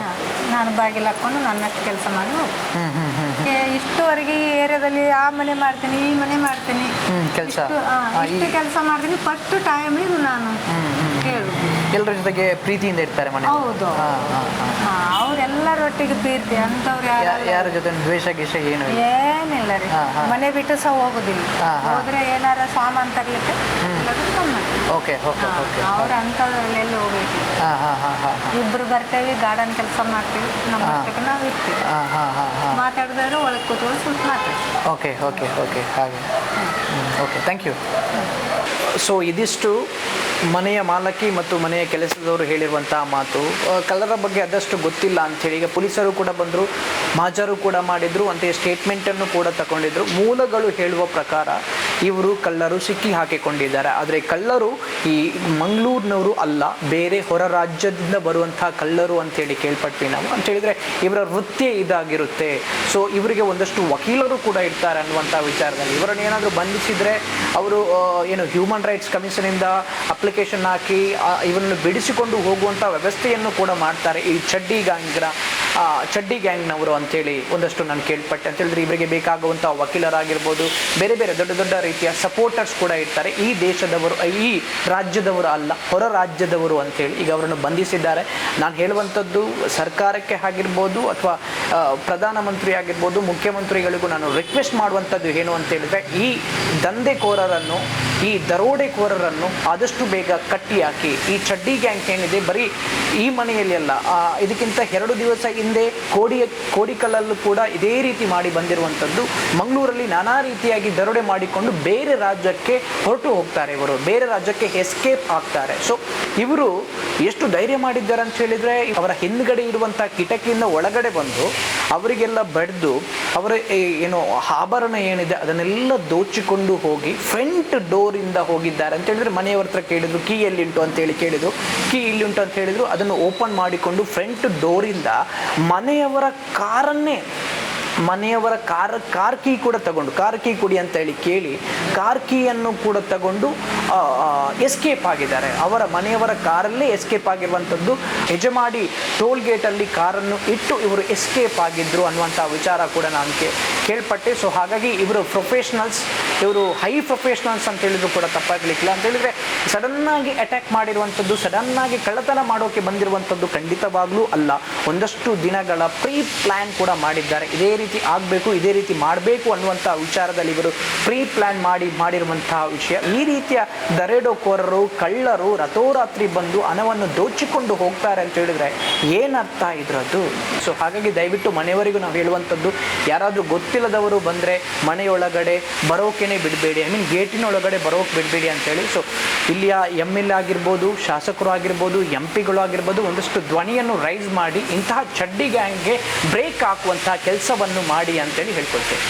ನಾನು ಬಾಗಿಲು ಹಾಕ್ಕೊಂಡು ನನ್ನಷ್ಟು ಕೆಲಸ ಮಾಡಿ ಹೋಗ್ತೀನಿ. ಇಷ್ಟುವರೆಗೆ ಈ ಏರಿಯಾದಲ್ಲಿ ಆ ಮನೆ ಮಾಡ್ತೀನಿ ಈ ಮನೆ ಮಾಡ್ತೀನಿ. ಕೆಲಸ. ಇಷ್ಟು ಕೆಲಸ ಮಾಡ್ತೀನಿ ಫಸ್ಟ್ ಟೈಮ್ ನಾನು ಹೇಳು ಎಲ್ಲರ ಜೊತೆಗೆ ಪ್ರೀತಿಯಿಂದ ಇರ್ತಾರೆ ಮನೆ ಹೌದು. ಹಾ ಅವರೆಲ್ಲರೊಟ್ಟಿಗೆ ಪ್ರೀತಿ ಅಂತವ್ರು ಯಾರು ಜೊತೆ ದ್ವೇಷ ಗೀಷ ಏನು ಇಲ್ಲ. ಏನಿಲ್ಲ ರೀ. ಹಾ, ಹಾ. ಮನೆ ಬಿಟ್ಟು ಸಹ ಹೋಗುದಿಲ್ಲ. ಹಾ, ಹಾ. ಹೋದ್ರೆ ಏನಾರ ಸಾಮಾನ್ ತರ್ಲಿಕ್ಕೆ ಇಲ್ಲದ್ರೆ. ಓಕೆ ಓಕೆ ಹಾ, ಓಕೆ. ಅವ್ರ ಅಂಥದ್ರಲ್ಲೆಲ್ಲ ಹೋಗ್ಬೇಕು? ಹಾಂ ಹಾಂ ಹಾಂ ಹಾಂ ಇಬ್ರು ಬರ್ತೇವಿ ಗಾರ್ಡನ್ ಕೆಲಸ ಮಾಡ್ತೀವಿ ನಮ್ಮ ನಾವು ಇರ್ತೀವಿ. ಹಾಂ ಹಾಂ ಹಾಂ ಹಾಂ. ಮಾತಾಡಿದ್ರೆ ಒಳಗೆ ಕೂತ್ಕೊಂಡು ಸ್ವಲ್ಪ ಮಾತಾಡ್ತೀವಿ. Okay okay okay. ಹಾಗೆ. ಓಕೆ. Thank you. ಸೊ ಇದಿಷ್ಟು ಮನೆಯ ಮಾಲಕಿ ಮತ್ತು ಮನೆಯ ಕೆಲಸದವರು ಹೇಳಿರುವಂತಹ ಮಾತು. ಕಲರ ಬಗ್ಗೆ ಆದಷ್ಟು ಗೊತ್ತಿಲ್ಲ ಅಂಥೇಳಿ ಈಗ ಪೊಲೀಸರು ಕೂಡ ಬಂದರು, ಮಾಜರು ಕೂಡ ಮಾಡಿದರು, ಅಂತೆಯೇ ಸ್ಟೇಟ್ಮೆಂಟನ್ನು ಕೂಡ ತಗೊಂಡಿದ್ರು. ಮೂಲಗಳು ಹೇಳುವ ಪ್ರಕಾರ ಇವರು ಕಳ್ಳರು ಸಿಕ್ಕಿ ಹಾಕಿಕೊಂಡಿದ್ದಾರೆ. ಆದರೆ ಕಳ್ಳರು ಈ ಮಂಗಳೂರಿನವರು ಅಲ್ಲ, ಬೇರೆ ಹೊರ ರಾಜ್ಯದಿಂದ ಬರುವಂತಹ ಕಳ್ಳರು ಅಂತೇಳಿ ಕೇಳ್ಪಟ್ವಿ ನಾವು. ಅಂತ ಹೇಳಿದ್ರೆ ಇವರ ವೃತ್ತಿ ಇದಾಗಿರುತ್ತೆ. ಸೊ ಇವರಿಗೆ ಒಂದಷ್ಟು ವಕೀಲರು ಕೂಡ ಇರ್ತಾರೆ ಅನ್ನುವಂಥ ವಿಚಾರದಲ್ಲಿ. ಇವರನ್ನು ಏನಾದರೂ ಬಂಧಿಸಿದರೆ ಅವರು ಏನು ಹ್ಯೂಮನ್ ರೈಟ್ಸ್ ಕಮಿಷನಿಂದ ಅಪ್ಲಿಕೇಶನ್ ಹಾಕಿ ಇವನ್ನು ಬಿಡಿಸಿಕೊಂಡು ಹೋಗುವಂಥ ವ್ಯವಸ್ಥೆಯನ್ನು ಕೂಡ ಮಾಡ್ತಾರೆ ಈ ಚಡ್ಡಿ ಆ, ಚಡ್ಡಿ ಗ್ಯಾಂಗ್ನವರು ಅಂತೇಳಿ ಒಂದಷ್ಟು ನಾನು ಕೇಳ್ಪಟ್ಟೆ. ಅಂತ ಹೇಳಿದ್ರೆ ಇವರಿಗೆ ಬೇಕಾಗುವಂಥ ವಕೀಲರಾಗಿರ್ಬೋದು, ಬೇರೆ ಬೇರೆ ದೊಡ್ಡ ದೊಡ್ಡ ರೀತಿಯ ಸಪೋರ್ಟರ್ಸ್ ಕೂಡ ಇರ್ತಾರೆ. ಈ ದೇಶದವರು, ಈ ರಾಜ್ಯದವರು ಅಲ್ಲ, ಹೊರ ರಾಜ್ಯದವರು ಅಂತೇಳಿ ಈಗ ಅವರನ್ನು ಬಂಧಿಸಿದ್ದಾರೆ. ನಾನು ಹೇಳುವಂಥದ್ದು ಸರ್ಕಾರಕ್ಕೆ ಆಗಿರ್ಬೋದು ಅಥವಾ ಪ್ರಧಾನಮಂತ್ರಿ ಆಗಿರ್ಬೋದು, ಮುಖ್ಯಮಂತ್ರಿಗಳಿಗೂ ನಾನು ರಿಕ್ವೆಸ್ಟ್ ಮಾಡುವಂಥದ್ದು ಏನು ಅಂತ ಹೇಳಿದ್ರೆ ಈ ದಂಧೆಕೋರರನ್ನು, ಈ ದರೋಡೆಕೋರರನ್ನು ಆದಷ್ಟು ಬೇಗ ಕಟ್ಟಿ ಹಾಕಿ ಈ ಚಡ್ಡಿ ಗ್ಯಾಂಗ್ ಏನಿದೆ, ಬರೀ ಈ ಮನೆಯಲ್ಲಿ ಅಲ್ಲ ಇದಕ್ಕಿಂತ ಎರಡು ದಿವಸ ಹಿಂದೆ ಕೋಡಿಯ ಕೋಡಿಕಲ್ಲಲ್ಲೂ ಕೂಡ ಇದೇ ರೀತಿ ಮಾಡಿ ಬಂದಿರುವಂಥದ್ದು. ಮಂಗಳೂರಲ್ಲಿ ನಾನಾ ರೀತಿಯಾಗಿ ದರೋಡೆ ಮಾಡಿಕೊಂಡು ಬೇರೆ ರಾಜ್ಯಕ್ಕೆ ಹೊರಟು ಹೋಗ್ತಾರೆ ಇವರು. ಬೇರೆ ರಾಜ್ಯಕ್ಕೆ ಎಸ್ಕೇಪ್ ಆಗ್ತಾರೆ. ಸೊ ಇವರು ಎಷ್ಟು ಧೈರ್ಯ ಮಾಡಿದ್ದಾರೆ ಅಂತ ಹೇಳಿದ್ರೆ, ಅವರ ಹಿಂದ್ಗಡೆ ಇರುವಂತಹ ಕಿಟಕಿಯಿಂದ ಒಳಗಡೆ ಬಂದು ಅವರಿಗೆಲ್ಲ ಬಡ್ದು ಅವರ ಏನು ಆಭರಣ ಏನಿದೆ ಅದನ್ನೆಲ್ಲ ದೋಚಿಕೊಂಡು ಹೋಗಿ ಫ್ರಂಟ್ ಡೋರ್ ಇಂದ ಹೋಗಿದ್ದಾರೆ ಅಂತ ಹೇಳಿದ್ರೆ ಮನೆಯವರ ಹತ್ರ ಕೇಳಿದ್ರು, ಕೀ ಎಲ್ಲಿಂಟು? ಅಂತ ಹೇಳಿ ಕೇಳಿದ್ರು. ಕೀ ಇಲ್ಲಿ ಉಂಟು ಅಂತ ಹೇಳಿದ್ರು. ಅದನ್ನು ಓಪನ್ ಮಾಡಿಕೊಂಡು ಫ್ರಂಟ್ ಡೋರಿಂದ ಮನೆಯವರ ಕಾರನ್ನೇ ಮನೆಯವರ ಕಾರ್ ಕಾರ್ ಕೀ ಕೂಡ ತಗೊಂಡು, ಕಾರ್ ಕೀ ಕೊಡಿ ಅಂತ ಹೇಳಿ ಕೇಳಿ, ಕಾರ್ ಕೀಯನ್ನು ಕೂಡ ತಗೊಂಡು ಎಸ್ಕೇಪ್ ಆಗಿದ್ದಾರೆ. ಅವರ ಮನೆಯವರ ಕಾರಲ್ಲೇ ಎಸ್ಕೇಪ್ ಆಗಿರುವಂಥದ್ದು. ಯಜಮಾಡಿ ಟೋಲ್ ಗೇಟಲ್ಲಿ ಕಾರನ್ನು ಇಟ್ಟು ಇವರು ಎಸ್ಕೇಪ್ ಆಗಿದ್ರು ಅನ್ನುವಂಥ ವಿಚಾರ ಕೂಡ ನಾನು ಕೇಳ್ಪಟ್ಟೆ. ಸೊ ಹಾಗಾಗಿ ಇವರು ಪ್ರೊಫೆಷ್ನಲ್ಸ್ ಇವರು ಹೈ ಪ್ರೊಫೆಷ್ನಲ್ಸ್ ಅಂತ ಹೇಳಿದ್ರು ಕೂಡ ತಪ್ಪಾಗಲಿಕ್ಕಿಲ್ಲ. ಅಂತ ಹೇಳಿದ್ರೆ, ಸಡನ್ನಾಗಿ ಅಟ್ಯಾಕ್ ಮಾಡಿರುವಂಥದ್ದು, ಸಡನ್ನಾಗಿ ಕಳ್ಳತನ ಮಾಡೋಕೆ ಬಂದಿರುವಂಥದ್ದು ಖಂಡಿತವಾಗ್ಲೂ ಅಲ್ಲ. ಒಂದಷ್ಟು ದಿನಗಳ ಪ್ರೀ ಪ್ಲ್ಯಾನ್ ಕೂಡ ಮಾಡಿದ್ದಾರೆ. ಇದೇ ರೀತಿ ಆಗಬೇಕು, ಇದೇ ರೀತಿ ಮಾಡಬೇಕು ಅನ್ನುವಂಥ ವಿಚಾರದಲ್ಲಿ ಇವರು ಪ್ರೀ ಪ್ಲ್ಯಾನ್ ಮಾಡಿ ಮಾಡಿರುವಂತಹ ವಿಷಯ. ಈ ರೀತಿಯ ದರೆಡೋಕೋರರು, ಕಳ್ಳರು, ರಥೋರಾತ್ರಿ ಬಂದು ಹಣವನ್ನು ದೋಚಿಕೊಂಡು ಹೋಗ್ತಾರೆ ಅಂತ ಹೇಳಿದ್ರೆ ಏನರ್ಥ ಇದ್ರದ್ದು? ಸೊ ಹಾಗಾಗಿ ದಯವಿಟ್ಟು ಮನೆಯವರಿಗೂ ನಾವು ಹೇಳುವಂಥದ್ದು, ಯಾರಾದರೂ ಗೊತ್ತಿಲ್ಲದವರು ಬಂದರೆ ಮನೆಯೊಳಗಡೆ ಬರೋಕೆನೆ ಬಿಡಬೇಡಿ. ಐ ಮೀನ್ ಗೇಟಿನ ಒಳಗಡೆ ಬರೋಕೆ ಬಿಡಬೇಡಿ ಅಂತೇಳಿ ಸೊ ಇಲ್ಲಿಯ ಎಂ ಎಲ್ ಆಗಿರ್ಬೋದು, ಶಾಸಕರು ಆಗಿರ್ಬೋದು, ಎಂ ಪಿಗಳು ಆಗಿರ್ಬೋದು, ಒಂದಷ್ಟು ಧ್ವನಿಯನ್ನು ರೈಸ್ ಮಾಡಿ ಇಂತಹ ಚಡ್ಡಿ ಗ್ಯಾಂಗ್ಗೆ ಬ್ರೇಕ್ ಹಾಕುವಂತಹ ಕೆಲಸವನ್ನು ಮಾಡಿ ಅಂತೇಳಿ ಹೇಳ್ಕೊಳ್ತೇವೆ